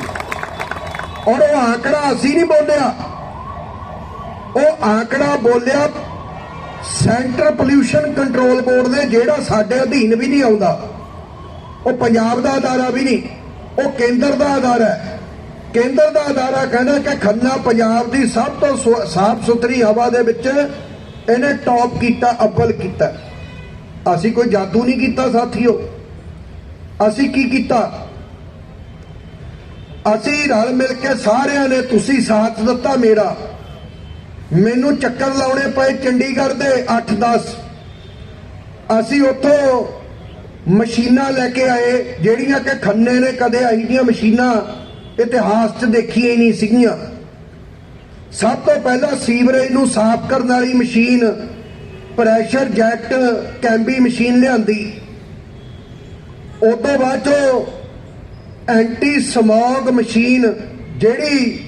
ਔਰ ਉਹ ਆંકੜਾ ਅਸੀਂ ਨਹੀਂ ਬੋਲਿਆ। ਉਹ ਆંકੜਾ ਬੋਲਿਆ ਸੈਂਟਰ ਪੋਲਿਊਸ਼ਨ ਕੰਟਰੋਲ ਬੋਰਡ ਨੇ ਜਿਹੜਾ ਸਾਡੇ ਅਧੀਨ ਵੀ ਨਹੀਂ ਆਉਂਦਾ। ਉਹ ਪੰਜਾਬ ਦਾ ਅਦਾਰਾ ਵੀ ਨਹੀਂ, ਉਹ ਕੇਂਦਰ ਦਾ ਅਦਾਰਾ ਹੈ। ਕੇਂਦਰ ਦਾ ਅਦਾਰਾ ਕਹਿੰਦਾ ਕਿ ਖੰਨਾ ਪੰਜਾਬ ਦੀ ਸਭ ਤੋਂ ਸਾਫ਼ ਸੁਥਰੀ ਹਵਾ ਦੇ ਵਿੱਚ ਇਹਨੇ ਟੌਪ ਕੀਤਾ, ਅੱਵਲ ਕੀਤਾ। ਅਸੀਂ ਕੋਈ ਜਾਦੂ ਨਹੀਂ ਕੀਤਾ, ਸਾਥੀਓ। ਅਸੀਂ ਕੀ ਕੀਤਾ? ਅਸੀਂ ਰਲ ਮਿਲ ਕੇ ਸਾਰਿਆਂ ਨੇ ਤੁਸੀਂ ਸਾਥ ਦਿੱਤਾ ਮੇਰਾ। ਮੈਨੂੰ ਚੱਕਰ ਲਾਉਣੇ ਪਏ ਚੰਡੀਗੜ੍ਹ ਦੇ 8-10 ਅਸੀਂ ਉੱਥੋਂ ਮਸ਼ੀਨਾਂ ਲੈ ਕੇ ਆਏ, ਜਿਹੜੀਆਂ ਕਿ ਖੰਨੇ ਨੇ ਕਦੇ ਆਈ ਦੀਆਂ ਮਸ਼ੀਨਾਂ ਇਤਿਹਾਸ 'ਚ ਦੇਖੀਆਂ ਹੀ ਨਹੀਂ ਸੀਗੀਆਂ। ਸਭ ਤੋਂ ਪਹਿਲਾਂ ਸੀਵਰੇਜ ਨੂੰ ਸਾਫ਼ ਕਰਨ ਵਾਲੀ ਮਸ਼ੀਨ, ਪ੍ਰੈਸ਼ਰ ਜੈਕਟ, ਕੈਂਬੀ ਮਸ਼ੀਨ ਲਿਆਂਦੀ। ਉਸ ਤੋਂ ਬਾਅਦ ਚੋਂ ਐਂਟੀ ਸਮੌਗ ਮਸ਼ੀਨ ਜਿਹੜੀ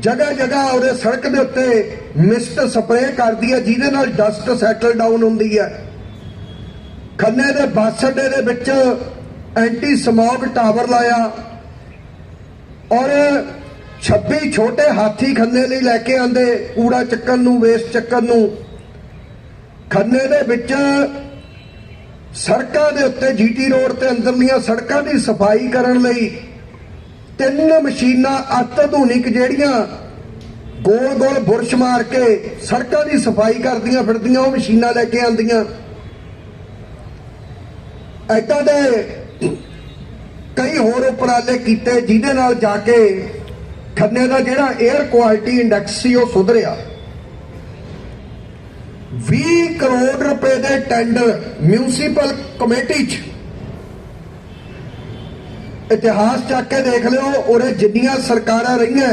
ਜਗ੍ਹਾ ਜਗ੍ਹਾ ਉਹਦੇ ਸੜਕ ਦੇ ਉੱਤੇ ਮਿਸਟ ਸਪਰੇਅ ਕਰਦੀ ਹੈ, ਜਿਹਦੇ ਨਾਲ ਡਸਟ ਸੈਟਲ ਡਾਊਨ ਹੁੰਦੀ ਹੈ। ਖੰਨੇ ਦੇ ਬੱਸ ਅੱਡੇ ਦੇ ਵਿੱਚ ਐਂਟੀ ਸਮੌਗ ਟਾਵਰ ਲਾਇਆ ਔਰ 26 ਛੋਟੇ ਹਾਥੀ ਖੰਨੇ ਲਈ ਲੈ ਕੇ ਆਂਦੇ, ਕੂੜਾ ਚੱਕਣ ਨੂੰ, ਵੇਸਟ ਚੱਕਣ ਨੂੰ। ਖੰਨੇ ਦੇ ਵਿੱਚ ਸੜਕਾਂ ਦੇ ਉੱਤੇ ਜੀਟੀ ਰੋਡ ਤੇ ਅੰਦਰਲੀਆਂ ਸੜਕਾਂ ਦੀ ਸਫ਼ਾਈ ਕਰਨ ਲਈ ਤਿੰਨ ਮਸ਼ੀਨਾਂ ਅਤ ਆਧੁਨਿਕ ਜਿਹੜੀਆਂ ਗੋਲ ਗੋਲ ਬੁਰਸ਼ ਮਾਰ ਕੇ ਸੜਕਾਂ ਦੀ ਸਫ਼ਾਈ ਕਰਦੀਆਂ ਫਿਰਦੀਆਂ, ਉਹ ਮਸ਼ੀਨਾਂ ਲੈ ਕੇ ਆਂਦੀਆਂ ਏਦਾਂ ਦੇ ਕਈ ਹੋਰ ਉਪਰਾਲੇ ਕੀਤੇ ਜਿਹਦੇ ਨਾਲ ਜਾ ਕੇ ਖੰਨੇ ਦਾ ਜਿਹੜਾ 에ਅਰ ਕੁਆਲਿਟੀ ਇੰਡੈਕਸ ਸੀ, ਉਹ ਸੁਧਰਿਆ। 20 ਕਰੋੜ ਰੁਪਏ ਦੇ ਟੈਂਡਰ ਮਿਊਨਿਸਪਲ ਕਮੇਟੀ 'ਚ। ਇਤਿਹਾਸ ਚੱਕ ਕੇ ਦੇਖ ਲਿਓ, ਉਰੇ ਜਿੰਨੀਆਂ ਸਰਕਾਰਾਂ ਰਹੀਆਂ,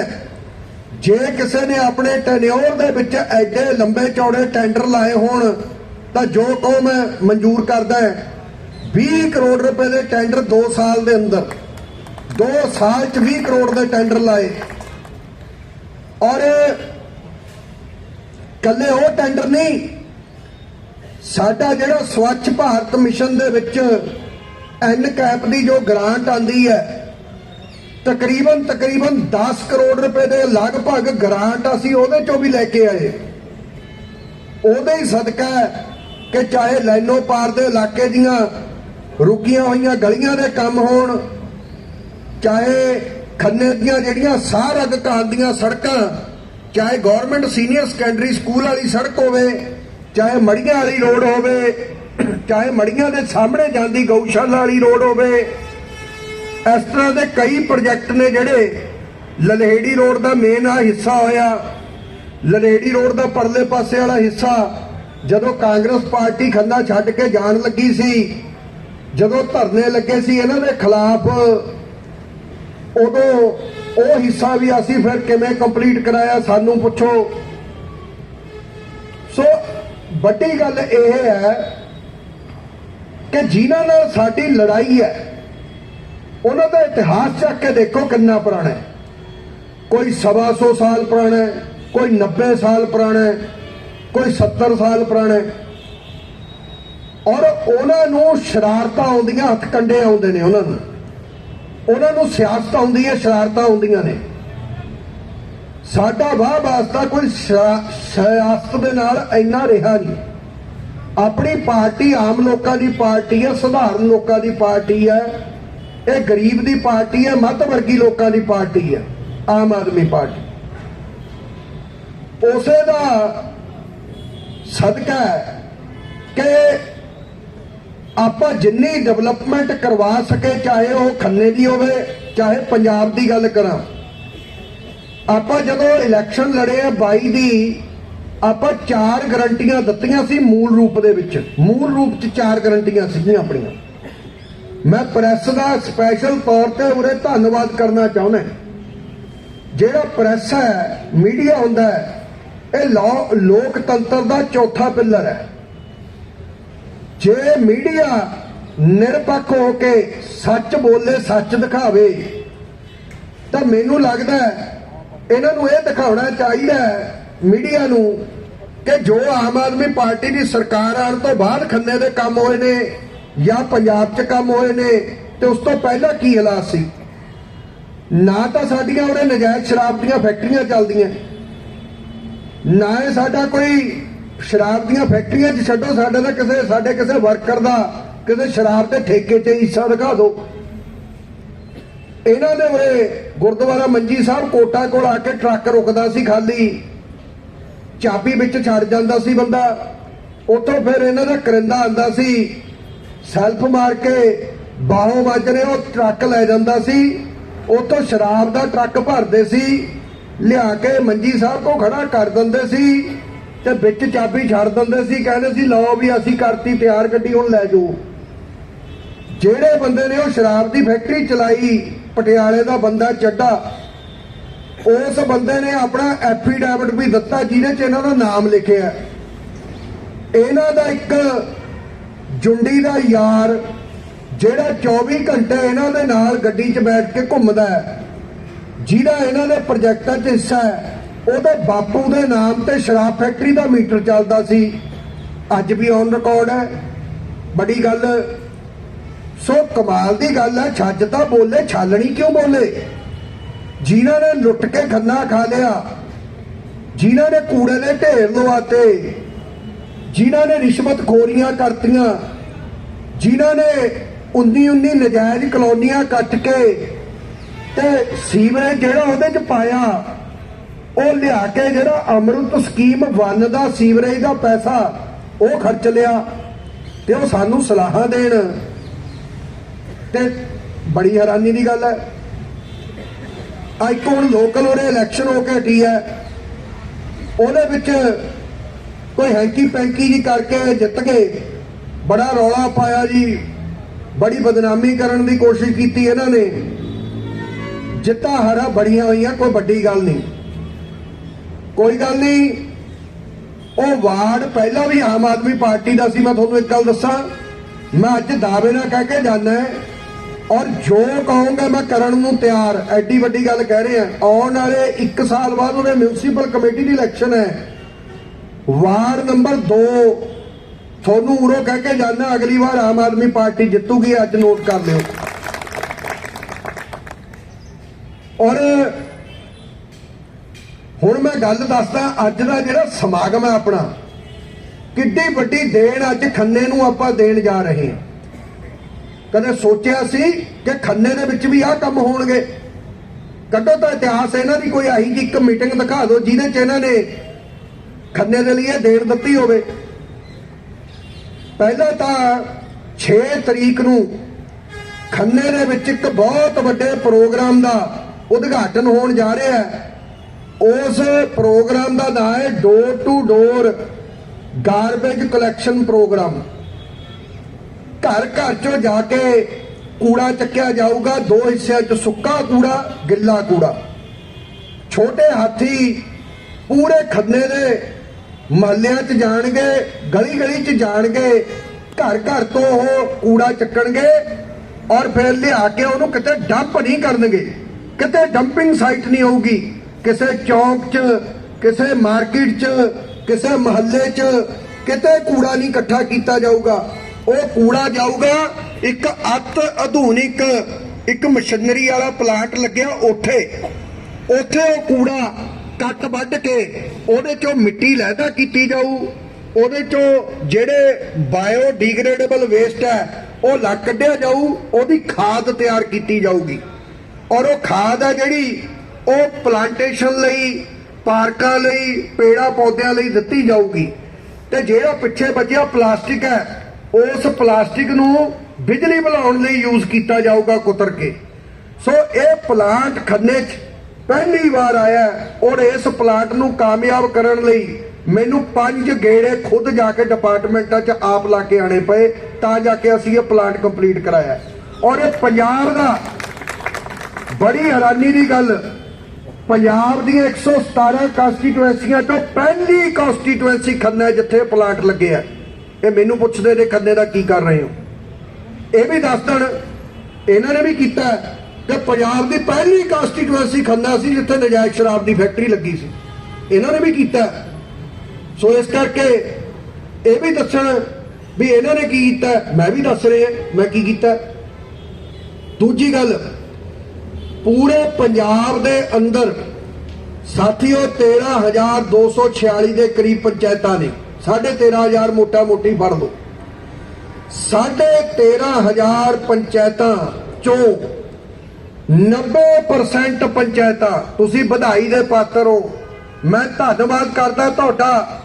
ਜੇ ਕਿਸੇ ਨੇ ਆਪਣੇ ਟੈਨਿਓਰ ਦੇ ਵਿੱਚ ਐਡੇ ਲੰਬੇ ਚੌੜੇ ਟੈਂਡਰ ਲਾਏ ਹੋਣ, ਤਾਂ ਜੋ ਕੌਮ ਮਨਜ਼ੂਰ ਕਰਦਾ ਹੈ 20 ਕਰੋੜ ਰੁਪਏ ਦੇ ਟੈਂਡਰ 2 ਸਾਲ ਦੇ ਅੰਦਰ 2 ਸਾਲ ਚ 20 ਕਰੋੜ ਦੇ ਟੈਂਡਰ ਲਾਏ। ਔਰ ਕੱਲੇ ਉਹ ਟੈਂਡਰ ਨਹੀਂ। ਸਾਡਾ ਜਿਹੜਾ ਸਵੱਛ ਭਾਰਤ ਮਿਸ਼ਨ ਦੇ ਵਿੱਚ ਐਨ ਕੈਪ ਦੀ ਜੋ ਗ੍ਰਾਂਟ ਆਂਦੀ ਹੈ, ਤਕਰੀਬਨ ਤਕਰੀਬਨ 10 ਕਰੋੜ ਰੁਪਏ ਦੇ ਲਗਭਗ ਗ੍ਰਾਂਟ ਅਸੀਂ ਉਹਦੇ ਚੋਂ ਵੀ ਲੈ ਕੇ ਆਏ। ਉਹਦੇ ਹੀ ਸਦਕਾ ਹੈ ਕਿ ਚਾਹੇ ਲੈਨੋ ਪਾਰ ਦੇ ਇਲਾਕੇ ਦੀਆਂ ਰੁਕੀਆਂ ਹੋਈਆਂ ਗਲੀਆਂ ਦੇ ਕੰਮ ਹੋਣ, ਚਾਹੇ ਖੰਨੇ ਦੀਆਂ ਜਿਹੜੀਆਂ ਸਾਰ ਅੱਗ ਕਾਲ ਦੀਆਂ ਸੜਕਾਂ ਚਾਹੇ ਗਵਰਨਮੈਂਟ ਸੀਨੀਅਰ ਸੈਕੰਡਰੀ ਸਕੂਲ ਵਾਲੀ ਸੜਕ ਹੋਵੇ, ਚਾਹੇ ਮੜੀਆਂ ਵਾਲੀ ਰੋਡ ਹੋਵੇ, ਚਾਹੇ ਮੜੀਆਂ ਦੇ ਸਾਹਮਣੇ ਜਾਂਦੀ ਗਊਸ਼ਾਲਾ ਵਾਲੀ ਰੋਡ ਹੋਵੇ, ਇਸ ਤਰ੍ਹਾਂ ਦੇ ਕਈ ਪ੍ਰੋਜੈਕਟ ਨੇ ਜਿਹੜੇ ਲਲਹੇੜੀ ਰੋਡ ਦਾ ਮੇਨ ਆ ਹਿੱਸਾ ਹੋਇਆ। ਲਲਹੇੜੀ ਰੋਡ ਦਾ ਪਰਲੇ ਪਾਸੇ ਵਾਲਾ ਹਿੱਸਾ ਜਦੋਂ ਕਾਂਗਰਸ ਪਾਰਟੀ ਖੰਨਾ ਛੱਡ ਕੇ ਜਾਣ ਲੱਗੀ ਸੀ, ਜਦੋਂ ਧਰਨੇ ਲੱਗੇ ਸੀ, ਇਹਨਾਂ ਦੇ ਖਿਲਾਫ ਉਦੋਂ ਉਹ ਹਿੱਸਾ ਵੀ ਅਸੀਂ ਫਿਰ ਕਿਵੇਂ ਕੰਪਲੀਟ ਕਰਾਇਆ ਸਾਨੂੰ ਪੁੱਛੋ। ਸੋ ਵੱਡੀ ਗੱਲ ਇਹ ਹੈ ਕਿ ਜਿਨ੍ਹਾਂ ਨਾਲ ਸਾਡੀ ਲੜਾਈ ਹੈ, ਉਹਨਾਂ ਦਾ ਇਤਿਹਾਸ ਚੱਕ ਕੇ ਦੇਖੋ ਕਿੰਨਾ ਪੁਰਾਣਾ ਹੈ। ਕੋਈ ਸਵਾ ਸੌ ਸਾਲ ਪੁਰਾਣਾ ਹੈ, ਕੋਈ 90 ਸਾਲ ਪੁਰਾਣਾ ਹੈ, ਕੋਈ 70 ਸਾਲ ਪੁਰਾਣਾ ਹੈ। ਔਰ ਉਹਨਾਂ ਨੂੰ ਸ਼ਰਾਰਤਾਂ ਆਉਂਦੀਆਂ, ਹੱਥ ਕੰਡੇ ਆਉਂਦੇ ਨੇ ਉਹਨਾਂ ਨੂੰ। ਉਹਨਾਂ ਨੂੰ ਸਿਆਸਤ ਆਉਂਦੀ ਹੈ ਸ਼ਰਾਰਤਾਂ ਆਉਂਦੀਆਂ ਨੇ। ਸਾਡਾ ਵਾਹ ਵਾਸਤਾ ਕੋਈ ਸਿਆਸਤ ਦੇ ਨਾਲ ਇੰਨਾ ਰਿਹਾ ਨਹੀਂ। ਆਪਣੀ ਪਾਰਟੀ ਆਮ ਲੋਕਾਂ ਦੀ ਪਾਰਟੀ ਹੈ, ਸਧਾਰਨ ਲੋਕਾਂ ਦੀ ਪਾਰਟੀ ਹੈ। ਇਹ ਗਰੀਬ ਦੀ ਪਾਰਟੀ ਹੈ, ਮੱਧ ਵਰਗੀ ਲੋਕਾਂ ਦੀ ਪਾਰਟੀ ਹੈ, ਆਮ ਆਦਮੀ ਪਾਰਟੀ। ਉਸੇ ਦਾ ਸਦਕਾ ਹੈ ਕਿ ਆਪਾਂ ਜਿੰਨੀ ਡਿਵੈਲਪਮੈਂਟ ਕਰਵਾ ਸਕੇ, ਚਾਹੇ ਉਹ ਖੰਨੇ ਦੀ ਹੋਵੇ, ਚਾਹੇ ਪੰਜਾਬ ਦੀ ਗੱਲ ਕਰਾਂ। ਆਪਾਂ ਜਦੋਂ ਇਲੈਕਸ਼ਨ ਲੜੇ ਆ 22 ਦੀ, ਆਪਾਂ ਚਾਰ ਗਰੰਟੀਆਂ ਦਿੱਤੀਆਂ ਸੀ ਮੂਲ ਰੂਪ ਦੇ ਵਿੱਚ। ਮੂਲ ਰੂਪ 'ਚ ਚਾਰ ਗਰੰਟੀਆਂ ਸੀਗੀਆਂ ਆਪਣੀਆਂ। ਮੈਂ ਪ੍ਰੈਸ ਦਾ ਸਪੈਸ਼ਲ ਤੌਰ ਤੇ ਉਰੇ ਧੰਨਵਾਦ ਕਰਨਾ ਚਾਹੁੰਦਾ ਜਿਹੜਾ ਪ੍ਰੈਸ ਹੈ ਮੀਡੀਆ ਹੁੰਦਾ ਹੈ, ਇਹ ਲੋ- ਲੋਕਤੰਤਰ ਦਾ ਚੌਥਾ ਪਿੱਲਰ ਹੈ। ਜੇ ਮੀਡੀਆ ਨਿਰਪੱਖ ਹੋ ਕੇ ਸੱਚ ਬੋਲੇ, ਸੱਚ ਦਿਖਾਵੇ, ਤਾਂ ਮੈਨੂੰ ਲੱਗਦਾ ਇਹਨਾਂ ਨੂੰ ਇਹ ਦਿਖਾਉਣਾ ਚਾਹੀਦਾ ਮੀਡੀਆ ਨੂੰ ਕਿ ਜੋ ਆਮ ਆਦਮੀ ਪਾਰਟੀ ਦੀ ਸਰਕਾਰ ਆਉਣ ਤੋਂ ਬਾਅਦ ਖੰਨੇ ਦੇ ਕੰਮ ਹੋਏ ਨੇ ਜਾਂ ਪੰਜਾਬ 'ਚ ਕੰਮ ਹੋਏ ਨੇ, ਤੇ ਉਸ ਤੋਂ ਪਹਿਲਾਂ ਕੀ ਹਾਲਾਤ ਸੀ? ਨਾ ਤਾਂ ਸਾਡੀਆਂ ਉਹਦੇ ਨਜਾਇਜ਼ ਸ਼ਰਾਬ ਦੀਆਂ ਫੈਕਟਰੀਆਂ ਚੱਲਦੀਆਂ, ਨਾ ਇਹ ਸਾਡਾ ਕੋਈ ਸ਼ਰਾਬ ਦੀਆਂ ਫੈਕਟਰੀਆਂ 'ਚ ਛੱਡੋ, ਸਾਡੇ ਦਾ ਕਿਸੇ ਸਾਡੇ ਕਿਸੇ ਵਰਕਰ ਦਾ ਕਿਸੇ ਸ਼ਰਾਬ ਦੇ ਠੇਕੇ 'ਚ ਹਿੱਸਾ ਦਿਖਾ ਦਿਓ। ਇਹਨਾਂ ਦੇ ਉਰੇ ਗੁਰਦੁਆਰਾ ਮੰਜੀ ਸਾਹਿਬ ਕੋਟਾ ਕੋਲ ਆ ਕੇ ਟਰੱਕ ਰੁਕਦਾ ਸੀ ਖਾਲੀ। ਚਾਬੀ ਵਿੱਚ ਛੱਡ ਜਾਂਦਾ ਸੀ ਬੰਦਾ। ਉੱਥੋਂ ਫਿਰ ਇਹਨਾਂ ਦਾ ਕਰਿੰਦਾ ਆਂਦਾ ਸੀ। ਸੈਲਫ ਮਾਰ ਕੇ ਬਾਹੋਂ ਵੱਜਰੇ ਉਹ ਟਰੱਕ ਲੈ ਜਾਂਦਾ ਸੀ। ਉੱਥੋਂ ਸ਼ਰਾਬ ਦਾ ਟਰੱਕ ਭਰਦੇ ਸੀ। ਲਿਆ ਕੇ ਮੰਜੀ ਸਾਹਿਬ ਕੋ ਖੜਾ ਕਰ ਦਿੰਦੇ ਸੀ। ਤੇ ਵਿੱਚ ਚਾਬੀ ਛੱਡ ਦਿੰਦੇ ਸੀ, ਕਹਿੰਦੇ ਸੀ, ਲਓ ਵੀ ਅਸੀਂ ਕਰਤੀ ਤਿਆਰ ਗੱਡੀ, ਹੁਣ ਲੈ ਜਾਓ। ਜਿਹੜੇ ਬੰਦੇ ਨੇ ਉਹ ਸ਼ਰਾਬ ਦੀ ਫੈਕਟਰੀ ਚਲਾਈ, ਪਟਿਆਲੇ ਦਾ ਬੰਦਾ ਚੱਡਾ, ਉਸ ਬੰਦੇ ਨੇ ਆਪਣਾ ਐਫੀਡੈਵਿਟ ਵੀ ਦਿੱਤਾ, ਜਿਹਦੇ 'ਚ ਇਹਨਾਂ ਦਾ ਨਾਮ ਲਿਖਿਆ। ਇਹਨਾਂ ਦਾ ਇੱਕ ਜੁੰਡੀ ਦਾ ਯਾਰ, ਜਿਹੜਾ 24 ਘੰਟੇ ਇਹਨਾਂ ਦੇ ਨਾਲ ਗੱਡੀ 'ਚ ਬੈਠ ਕੇ ਘੁੰਮਦਾ ਹੈ, ਜਿਹਦਾ ਇਹਨਾਂ ਦੇ ਪ੍ਰੋਜੈਕਟਾਂ 'ਚ ਹਿੱਸਾ ਹੈ। ਉਹਦੇ ਬਾਪੂ ਦੇ ਨਾਮ ਤੇ ਸ਼ਰਾਬ ਫੈਕਟਰੀ ਦਾ ਮੀਟਰ ਚੱਲਦਾ ਸੀ। ਅੱਜ ਵੀ ਔਨ ਰਿਕਾਰਡ ਹੈ। ਬੜੀ ਗੱਲ। ਸੋ ਕਮਾਲ ਦੀ ਗੱਲ ਹੈ, ਛੱਜ ਤਾਂ ਬੋਲੇ, ਛਾਲਣੀ ਕਿਉਂ ਬੋਲੇ? ਜਿਨ੍ਹਾਂ ਨੇ ਲੁੱਟ ਕੇ ਖੰਨਾ ਖਾ ਲਿਆ, ਜਿਨ੍ਹਾਂ ਨੇ ਕੂੜੇ ਦੇ ਢੇਰ ਲਵਾਤੇ, ਜਿਨ੍ਹਾਂ ਨੇ ਰਿਸ਼ਵਤ ਖੋਰੀਆਂ ਕਰਤੀਆਂ, ਜਿਨ੍ਹਾਂ ਨੇ 19 19 ਨਜਾਇਜ਼ ਕਲੋਨੀਆਂ ਕੱਟ ਕੇ ਤੇ ਸੀਵਰੇਜ ਜਿਹੜਾ ਉਹਦੇ ਚ ਪਾਇਆ ਉਹ ਲਿਆ ਕੇ ਜਿਹੜਾ ਅਮਰੁਤ ਸਕੀਮ 1 ਦਾ ਸੀਵਰੇਜ ਦਾ ਪੈਸਾ, ਉਹ ਖਰਚ ਲਿਆ ਤੇ ਉਹ ਸਾਨੂੰ ਸਲਾਹਾਂ ਦੇਣ। ਤੇ ਬੜੀ ਹੈਰਾਨੀ ਦੀ ਗੱਲ ਹੈ। ਆ ਇੱਕ ਹੁਣ ਲੋਕਲ ਉਹਦੇ ਇਲੈਕਸ਼ਨ ਹੋ ਕੇ ਹਟੀ ਹੈ। ਉਹਦੇ ਵਿੱਚ ਕੋਈ ਹੈਂਕੀ ਪੈਂਕੀ ਜੀ ਕਰਕੇ ਜਿੱਤ ਗਏ ਬੜਾ ਰੌਲਾ ਪਾਇਆ ਜੀ। ਬੜੀ ਬਦਨਾਮੀ ਕਰਨ ਦੀ ਕੋਸ਼ਿਸ਼ ਕੀਤੀ ਇਹਨਾਂ ਨੇ। ਜਿੱਤਾ ਹਰਾ ਬੜੀਆਂ ਹੋਈਆਂ, ਕੋਈ ਵੱਡੀ ਗੱਲ ਨਹੀਂ। ਕੋਈ ਗੱਲ ਨਹੀਂ। ਉਹ ਵਾਰਡ ਪਹਿਲਾਂ ਵੀ ਆਮ ਆਦਮੀ ਪਾਰਟੀ ਦਾ ਸੀ, ਮੈਂ ਤੁਹਾਨੂੰ ਇੱਕ ਗੱਲ ਦੱਸਾਂ। ਮੈਂ ਅੱਜ ਦਾਅਵੇ ਨਾਲ ਕਹਿ ਕੇ ਜਾਣਾ ਔਰ ਜੋ ਕਹੋਗੇ ਮੈਂ ਕਰਨ ਨੂੰ ਤਿਆਰ, ਐਡੀ ਵੱਡੀ ਗੱਲ ਕਹਿ ਰਹੇ ਆ ਆਉਣ ਵਾਲੇ 1 ਸਾਲ ਬਾਅਦ ਉਹਨੇ ਮਿਊਨਿਸਪਲ ਕਮੇਟੀ ਦੀ ਇਲੈਕਸ਼ਨ ਹੈ। ਵਾਰਡ ਨੰਬਰ 2 ਤੁਹਾਨੂੰ ਉਰੋ ਕਹਿ ਕੇ ਜਾਣਾ ਅਗਲੀ ਵਾਰ ਆਮ ਆਦਮੀ ਪਾਰਟੀ ਜਿੱਤੂਗੀ, ਅੱਜ ਨੋਟ ਕਰ ਲਿਓ। ਔਰ ਹੁਣ ਮੈਂ ਗੱਲ ਦੱਸਦਾ, ਅੱਜ ਦਾ ਜਿਹੜਾ ਸਮਾਗਮ ਹੈ ਆਪਣਾ, ਕਿੱਡੀ ਵੱਡੀ ਦੇਣ ਅੱਜ ਖੰਨੇ ਨੂੰ ਆਪਾਂ ਦੇਣ ਜਾ ਰਹੇ ਹਾਂ। ਕਦੇ ਸੋਚਿਆ ਸੀ ਕਿ ਖੰਨੇ ਦੇ ਵਿੱਚ ਵੀ ਆਹ ਕੰਮ ਹੋਣਗੇ? ਕੱਢੋ ਤਾਂ ਇਤਿਹਾਸ, ਇਹਨਾਂ ਦੀ ਕੋਈ ਆਹੀ ਜੀ ਇੱਕ ਮੀਟਿੰਗ ਦਿਖਾ ਦਿਓ, ਜਿਹਦੇ ਚ ਇਹਨਾਂ ਨੇ ਖੰਨੇ ਦੇ ਲਈ ਇਹ ਦੇਣ ਦਿੱਤੀ ਹੋਵੇ। ਪਹਿਲਾਂ ਤਾਂ 6 ਤਰੀਕ ਨੂੰ ਖੰਨੇ ਦੇ ਵਿੱਚ ਇੱਕ ਬਹੁਤ ਵੱਡੇ ਪ੍ਰੋਗਰਾਮ ਦਾ ਉਦਘਾਟਨ ਹੋਣ ਜਾ ਰਿਹਾ ਹੈ। ਉਸ ਪ੍ਰੋਗਰਾਮ ਦਾ ਨਾਮ ਹੈ door to door garbage collection program. ਘਰ ਘਰ ਚੋਂ ਜਾ ਕੇ ਕੂੜਾ ਚੱਕਿਆ ਜਾਊਗਾ, ਦੋ ਹਿੱਸਿਆਂ 'ਚ ਸੁੱਕਾ ਕੂੜਾ, ਗਿੱਲਾ ਕੂੜਾ। ਛੋਟੇ ਹਾਥੀ ਪੂਰੇ ਖੰਨੇ ਦੇ ਮਹੱਲਿਆਂ 'ਚ ਜਾਣਗੇ, ਗਲੀ ਗਲੀ 'ਚ ਜਾਣਗੇ, ਘਰ ਘਰ ਤੋਂ ਉਹ ਕੂੜਾ ਚੱਕਣਗੇ ਔਰ ਫਿਰ ਲਿਆ ਕੇ ਉਹਨੂੰ ਕਿਤੇ ਡੰਪ ਨਹੀਂ ਕਰਨਗੇ। ਕਿਤੇ ਡੰਪਿੰਗ ਸਾਈਟ ਨਹੀਂ ਹੋਊਗੀ। ਕਿਸੇ ਚੌਂਕ 'ਚ, ਕਿਸੇ ਮਾਰਕੀਟ 'ਚ, ਕਿਸੇ ਮਹੱਲੇ 'ਚ ਕਿਤੇ ਕੂੜਾ ਨਹੀਂ ਇਕੱਠਾ ਕੀਤਾ ਜਾਊਗਾ। ਉਹ ਕੂੜਾ ਜਾਊਗਾ, ਇੱਕ ਅਤ ਆਧੁਨਿਕ, ਇੱਕ ਮਸ਼ੀਨਰੀ ਵਾਲਾ ਪਲਾਂਟ ਲੱਗਿਆ ਉੱਥੇ। ਉੱਥੇ ਉਹ ਕੂੜਾ ਕੱਟ ਵੱਢ ਕੇ ਉਹਦੇ ਚੋਂ ਮਿੱਟੀ ਲੈਦਾ ਕੀਤੀ ਜਾਊ। ਉਹਦੇ ਚੋਂ ਜਿਹੜੇ ਬਾਇਓ ਡਿਗਰੇਡੇਬਲ ਵੇਸਟ ਹੈ, ਉਹ ਲੱਗ ਕੱਢਿਆ ਜਾਊ, ਉਹਦੀ ਖਾਦ ਤਿਆਰ ਕੀਤੀ ਜਾਊਗੀ। ਔਰ ਉਹ ਖਾਦ ਹੈ ਜਿਹੜੀ ਉਹ ਪਲਾਂਟੇਸ਼ਨ ਲਈ, ਪਾਰਕਾਂ ਲਈ, ਪੇੜਾ ਪੌਦਿਆਂ ਲਈ ਦਿੱਤੀ ਜਾਊਗੀ। ਤੇ ਜਿਹੜਾ ਪਿੱਛੇ ਬਚਿਆ ਪਲਾਸਟਿਕ ਹੈ, ਉਸ ਪਲਾਸਟਿਕ ਨੂੰ ਬਿਜਲੀ ਬਣਾਉਣ ਲਈ ਯੂਜ਼ ਕੀਤਾ ਜਾਊਗਾ ਕੁਤਰ ਕੇ। ਸੋ ਇਹ ਪਲਾਂਟ ਖੰਨੇ 'ਚ ਪਹਿਲੀ ਵਾਰ ਆਇਆ ਔਰ ਇਸ ਪਲਾਂਟ ਨੂੰ ਕਾਮਯਾਬ ਕਰਨ ਲਈ ਮੈਨੂੰ ਪੰਜ ਗੇੜੇ ਖੁਦ ਜਾ ਕੇ ਡਿਪਾਰਟਮੈਂਟਾਂ 'ਚ ਆਪ ਲਾ ਕੇ ਆਣੇ ਪਏ, ਤਾਂ ਜਾ ਕੇ ਅਸੀਂ ਇਹ ਪਲਾਂਟ ਕੰਪਲੀਟ ਕਰਾਇਆ ਔਰ ਇਹ ਪੰਜਾਬ ਦਾ ਬੜੀ ਹੈਰਾਨੀ ਦੀ ਗੱਲ ਪੰਜਾਬ ਦੀਆਂ 117 ਕਾਂਸਟੀਟੂਐਂਸੀਆਂ ਤੋਂ ਪਹਿਲੀ ਕਨਸਟੀਟੂਐਂਸੀ ਖੰਨਾ ਜਿੱਥੇ ਪਲਾਂਟ ਲੱਗੇ ਆ। ਇਹ ਮੈਨੂੰ ਪੁੱਛਦੇ ਨੇ, ਖੰਨੇ ਦਾ ਕੀ ਕਰ ਰਹੇ ਹੋ? ਇਹ ਵੀ ਦੱਸ ਦੇਣ, ਇਹਨਾਂ ਨੇ ਵੀ ਕੀਤਾ ਹੈ ਕਿ ਪੰਜਾਬ ਦੀ ਪਹਿਲੀ ਕਾਂਸਟੀਟੂਐਂਸੀ ਖੰਨਾ ਸੀ ਜਿੱਥੇ ਨਜਾਇਜ਼ ਸ਼ਰਾਬ ਦੀ ਫੈਕਟਰੀ ਲੱਗੀ ਸੀ। ਇਹਨਾਂ ਨੇ ਵੀ ਕੀਤਾ ਸੋ ਇਸ ਕਰਕੇ ਇਹ ਵੀ ਦੱਸਣ ਵੀ ਇਹਨਾਂ ਨੇ ਕੀ ਕੀਤਾ ਮੈਂ ਵੀ ਦੱਸ ਰਿਹਾ, ਮੈਂ ਕੀ ਕੀਤਾ ਦੂਜੀ ਗੱਲ ਪੂਰੇ ਪੰਜਾਬ ਦੇ ਅੰਦਰ ਸਾਥੀਓ 13246 ਦੇ ਕਰੀਬ ਪੰਚਾਇਤਾਂ ਨੇ 13500 ਮੋਟਾ ਮੋਟੀ ਫੜ ਲਓ। ਸਾਢੇ 13000 ਪੰਚਾਇਤਾਂ ਚੋਂ 90% ਪੰਚਾਇਤਾਂ, ਤੁਸੀਂ ਵਧਾਈ ਦੇ ਪਾਤਰ ਹੋ। ਮੈਂ ਧੰਨਵਾਦ ਕਰਦਾ ਤੁਹਾਡਾ।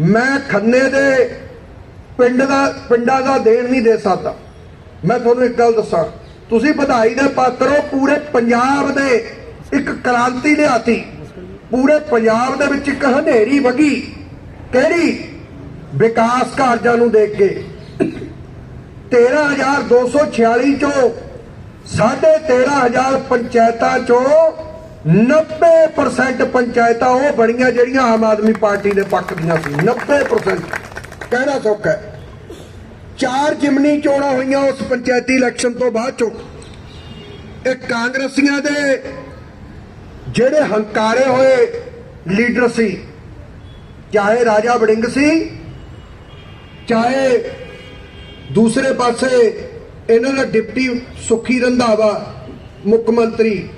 ਮੈਂ ਖੰਨੇ ਦੇ ਪਿੰਡ ਦਾ ਪਿੰਡਾਂ ਦਾ ਦੇਣ ਨਹੀਂ ਦੇ ਸਕਦਾ। ਮੈਂ ਤੁਹਾਨੂੰ ਇੱਕ ਗੱਲ ਦੱਸਾਂ। ਤੁਸੀਂ ਵਧਾਈ ਦੇ ਪਾਤਰ ਹੋ, ਪੂਰੇ ਪੰਜਾਬ ਦੇ ਇੱਕ ਕ੍ਰਾਂਤੀ ਲਿਆਤੀ ਪੂਰੇ ਪੰਜਾਬ ਦੇ ਵਿੱਚ ਇੱਕ ਹਨੇਰੀ ਵਗੀ। ਕਿਹੜੀ? ਵਿਕਾਸ ਕਾਰਜਾਂ ਨੂੰ ਦੇਖ ਕੇ। 13246 ਚੋਂ ਸਾਢੇ 13000 ਪੰਚਾਇਤਾਂ ਚੋਂ 90% ਪੰਚਾਇਤਾਂ ਉਹ ਬਣੀਆਂ ਜਿਹੜੀਆਂ ਆਮ ਆਦਮੀ ਪਾਰਟੀ ਦੇ ਪੱਖ ਦੀਆਂ ਸੀ। 90% ਕਹਿਣਾ ਸੌਖਾ ਹੈ। ਚਾਰ ਜਿਮਨੀ ਚੋਣਾਂ ਹੋਈਆਂ ਉਸ ਪੰਚਾਇਤੀ ਇਲੈਕਸ਼ਨ ਤੋਂ ਬਾਅਦ ਚੋਂ। ਇਹ ਕਾਂਗਰਸੀਆਂ ਦੇ ਜਿਹੜੇ ਹੰਕਾਰੇ ਹੋਏ ਲੀਡਰ ਸੀ, ਚਾਹੇ ਰਾਜਾ ਵੜਿੰਗ ਸੀ, ਚਾਹੇ ਦੂਸਰੇ ਪਾਸੇ ਇਹਨਾਂ ਦਾ ਡਿਪਟੀ ਸੁਖੀ ਰੰਧਾਵਾ, ਮੁੱਖ ਮੰਤਰੀ,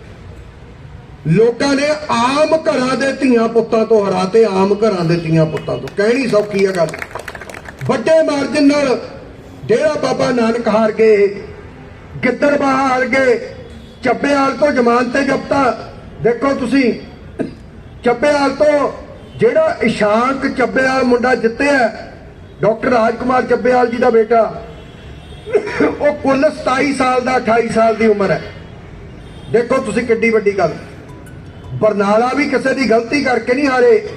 ਲੋਕਾਂ ਨੇ ਆਮ ਘਰਾਂ ਦੇ ਧੀਆਂ ਪੁੱਤਾਂ ਤੋਂ ਹਰਾਤੇ, ਆਮ ਘਰਾਂ ਦੇ ਧੀਆਂ ਪੁੱਤਾਂ ਤੋਂ। ਕਹਿਣੀ ਸੌਖੀ ਹੈ ਗੱਲ। ਵੱਡੇ ਮਾਰਜਨ ਨਾਲ ਡੇਰਾ ਬਾਬਾ ਨਾਨਕ ਹਾਰ ਗਏ ਗਿੱਦੜਬਾਹ ਹਾਰ ਗਏ ਚੱਬੇਵਾਲ ਤੋਂ ਜ਼ਮਾਨਤ ਤੇ ਜ਼ਬਤਾ। ਦੇਖੋ ਤੁਸੀਂ ਚੱਬੇਵਾਲ ਤੋਂ ਜਿਹੜਾ ਇਸ਼ਾਂਕ ਚੱਬੇਵਾਲ ਮੁੰਡਾ ਜਿੱਤਿਆ ਡਾਕਟਰ ਰਾਜਕੁਮਾਰ ਚੱਬੇਵਾਲ ਜੀ ਦਾ ਬੇਟਾ, ਉਹ ਕੁੱਲ 27 ਸਾਲ ਦਾ 28 ਸਾਲ ਦੀ ਉਮਰ ਹੈ। ਦੇਖੋ ਤੁਸੀਂ ਕਿੱਡੀ ਵੱਡੀ ਗੱਲ। ਬਰਨਾਲਾ ਵੀ ਕਿਸੇ ਦੀ ਗਲਤੀ ਕਰਕੇ ਨਹੀਂ ਹਾਰੇ।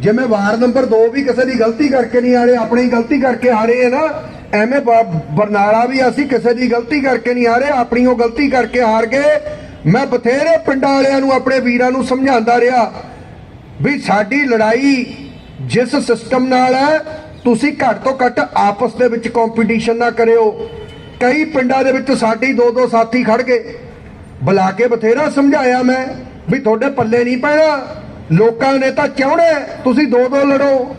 ਜਿਵੇਂ ਵਾਰ ਨੰਬਰ 2 ਵੀ ਕਿਸੇ ਦੀ ਗਲਤੀ ਕਰਕੇ ਨਹੀਂ ਹਾਰੇ, ਆਪਣੀ ਗਲਤੀ ਕਰਕੇ ਹਾਰੇ ਹੈ ਨਾ ਐਵੇਂ ਬਰਨਾਲਾ ਵੀ ਅਸੀਂ ਕਿਸੇ ਦੀ ਗਲਤੀ ਕਰਕੇ ਨਹੀਂ ਹਾਰੇ ਆਪਣੀ ਉਹ ਗਲਤੀ ਕਰਕੇ ਹਾਰ ਗਏ। ਮੈਂ ਬਥੇਰੇ ਪਿੰਡਾਂ ਵਾਲਿਆਂ ਨੂੰ, ਆਪਣੇ ਵੀਰਾਂ ਨੂੰ ਸਮਝਾਉਂਦਾ ਰਿਹਾ ਵੀ ਸਾਡੀ ਲੜਾਈ ਜਿਸ ਸਿਸਟਮ ਨਾਲ ਹੈ, ਤੁਸੀਂ ਘੱਟ ਤੋਂ ਘੱਟ ਆਪਸ ਦੇ ਵਿੱਚ ਕੰਪੀਟੀਸ਼ਨ ਨਾ ਕਰਿਓ। ਕਈ ਪਿੰਡਾਂ ਦੇ ਵਿੱਚ ਸਾਡੀ ਦੋ ਦੋ ਸਾਥੀ ਖੜ ਗਏ। ਬੁਲਾ ਕੇ ਬਥੇਰਾ ਸਮਝਾਇਆ ਮੈਂ ਵੀ ਤੁਹਾਡੇ ਪੱਲੇ ਨਹੀਂ ਪੈਣਾ। ਲੋਕਾਂ ਨੇ ਤਾਂ ਚਾਹਣਾ ਤੁਸੀਂ ਦੋ ਦੋ ਲੜੋ,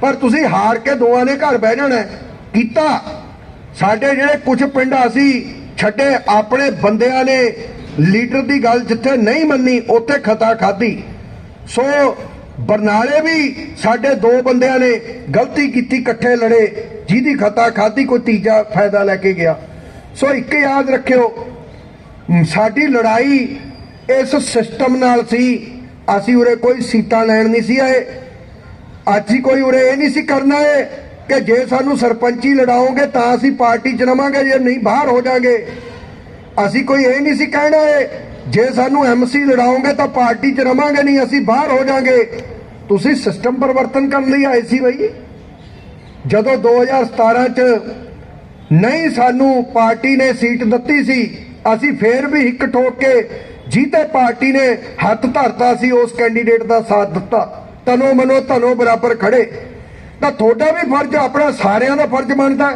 ਪਰ ਤੁਸੀਂ ਹਾਰ ਕੇ ਦੋਵਾਂ ਨੇ ਘਰ ਬਹਿ ਜਾਣਾ ਕੀਤਾ। ਸਾਡੇ ਜਿਹੜੇ ਕੁਝ ਪਿੰਡ ਅਸੀਂ ਛੱਡੇ, ਆਪਣੇ ਬੰਦਿਆਂ ਨੇ ਲੀਡਰ ਦੀ ਗੱਲ ਜਿੱਥੇ ਨਹੀਂ ਮੰਨੀ, ਉੱਥੇ ਖਤਾ ਖਾਧੀ। ਸੋ ਬਰਨਾਲੇ ਵੀ ਸਾਡੇ ਦੋ ਬੰਦਿਆਂ ਨੇ ਗਲਤੀ ਕੀਤੀ, ਇਕੱਠੇ ਲੜੇ। ਜਿਹਦੀ ਖਤਾ ਖਾਧੀ, ਕੋਈ ਤੀਜਾ ਫਾਇਦਾ ਲੈ ਕੇ ਗਿਆ। ਸੋ ਇੱਕ ਯਾਦ ਰੱਖਿਓ, ਸਾਡੀ ਲੜਾਈ ਇਸ ਸਿਸਟਮ ਨਾਲ ਸੀ। ਅਸੀਂ ਉਰੇ ਕੋਈ ਸੀਟਾਂ ਲੈਣ ਨਹੀਂ ਸੀ ਆਏ। ਅੱਜ ਹੀ ਕੋਈ ਉਰੇ ਇਹ ਨਹੀਂ ਸੀ ਕਰਨਾ ਏ ਕਿ ਜੇ ਸਾਨੂੰ ਸਰਪੰਚੀ ਲੜਾਓਗੇ ਤਾਂ ਅਸੀਂ ਪਾਰਟੀ ਚ ਰਵਾਂਗੇ, ਜੇ ਨਹੀਂ ਬਾਹਰ ਹੋ ਜਾਾਂਗੇ। ਅਸੀਂ ਕੋਈ ਇਹ ਨਹੀਂ ਸੀ ਕਹਿਣਾ ਏ ਜੇ ਸਾਨੂੰ ਐਮਸੀ ਲੜਾਓਗੇ ਤਾਂ ਪਾਰਟੀ ਚ ਰਵਾਂਗੇ ਨਹੀਂ, ਅਸੀਂ ਬਾਹਰ ਹੋ ਜਾਾਂਗੇ। ਤੁਸੀਂ ਸਿਸਟਮ ਪਰਿਵਰਤਨ ਕਰਨ ਲਈ ਆਏ ਸੀ ਬਈ। ਜਦੋਂ 2017 ਚ ਨਹੀਂ ਸਾਨੂੰ ਪਾਰਟੀ ਨੇ ਸੀਟ ਦਿੱਤੀ ਸੀ, ਅਸੀਂ ਫੇਰ ਵੀ ਇੱਕ ਠੋਕ ਕੇ ਜੀਤੇ ਪਾਰਟੀ ਨੇ ਹੱਥ ਧਰਤਾ ਸੀ, ਉਸ ਕੈਂਡੀਡੇਟ ਦਾ ਸਾਥ ਦਿੱਤਾ। ਤਨੋ ਮਨੋ ਧਨੋ ਬਰਾਬਰ ਖੜੇ। ਤਾਂ ਤੁਹਾਡਾ ਵੀ ਫਰਜ਼, ਆਪਣਾ ਸਾਰਿਆਂ ਦਾ ਫਰਜ਼ ਬਣਦਾ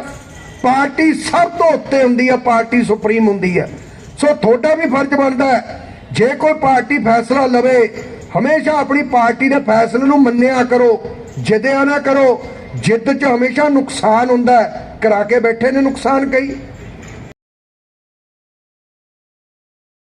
ਪਾਰਟੀ ਸਭ ਤੋਂ ਉੱਤੇ ਹੁੰਦੀ ਹੈ, ਪਾਰਟੀ ਸੁਪਰੀਮ ਹੁੰਦੀ ਹੈ। ਸੋ ਤੁਹਾਡਾ ਵੀ ਫਰਜ਼ ਬਣਦਾ ਜੇ ਕੋਈ ਪਾਰਟੀ ਫੈਸਲਾ ਲਵੇ, ਹਮੇਸ਼ਾ ਆਪਣੀ ਪਾਰਟੀ ਦੇ ਫੈਸਲੇ ਨੂੰ ਮੰਨਿਆ ਕਰੋ ਜਿੱਦਿਆ ਨਾ ਕਰੋ। ਜਿੱਦ 'ਚ ਹਮੇਸ਼ਾ ਨੁਕਸਾਨ ਹੁੰਦਾ ਕਰਾ ਕੇ ਬੈਠੇ ਨੇ ਨੁਕਸਾਨ ਕਈ।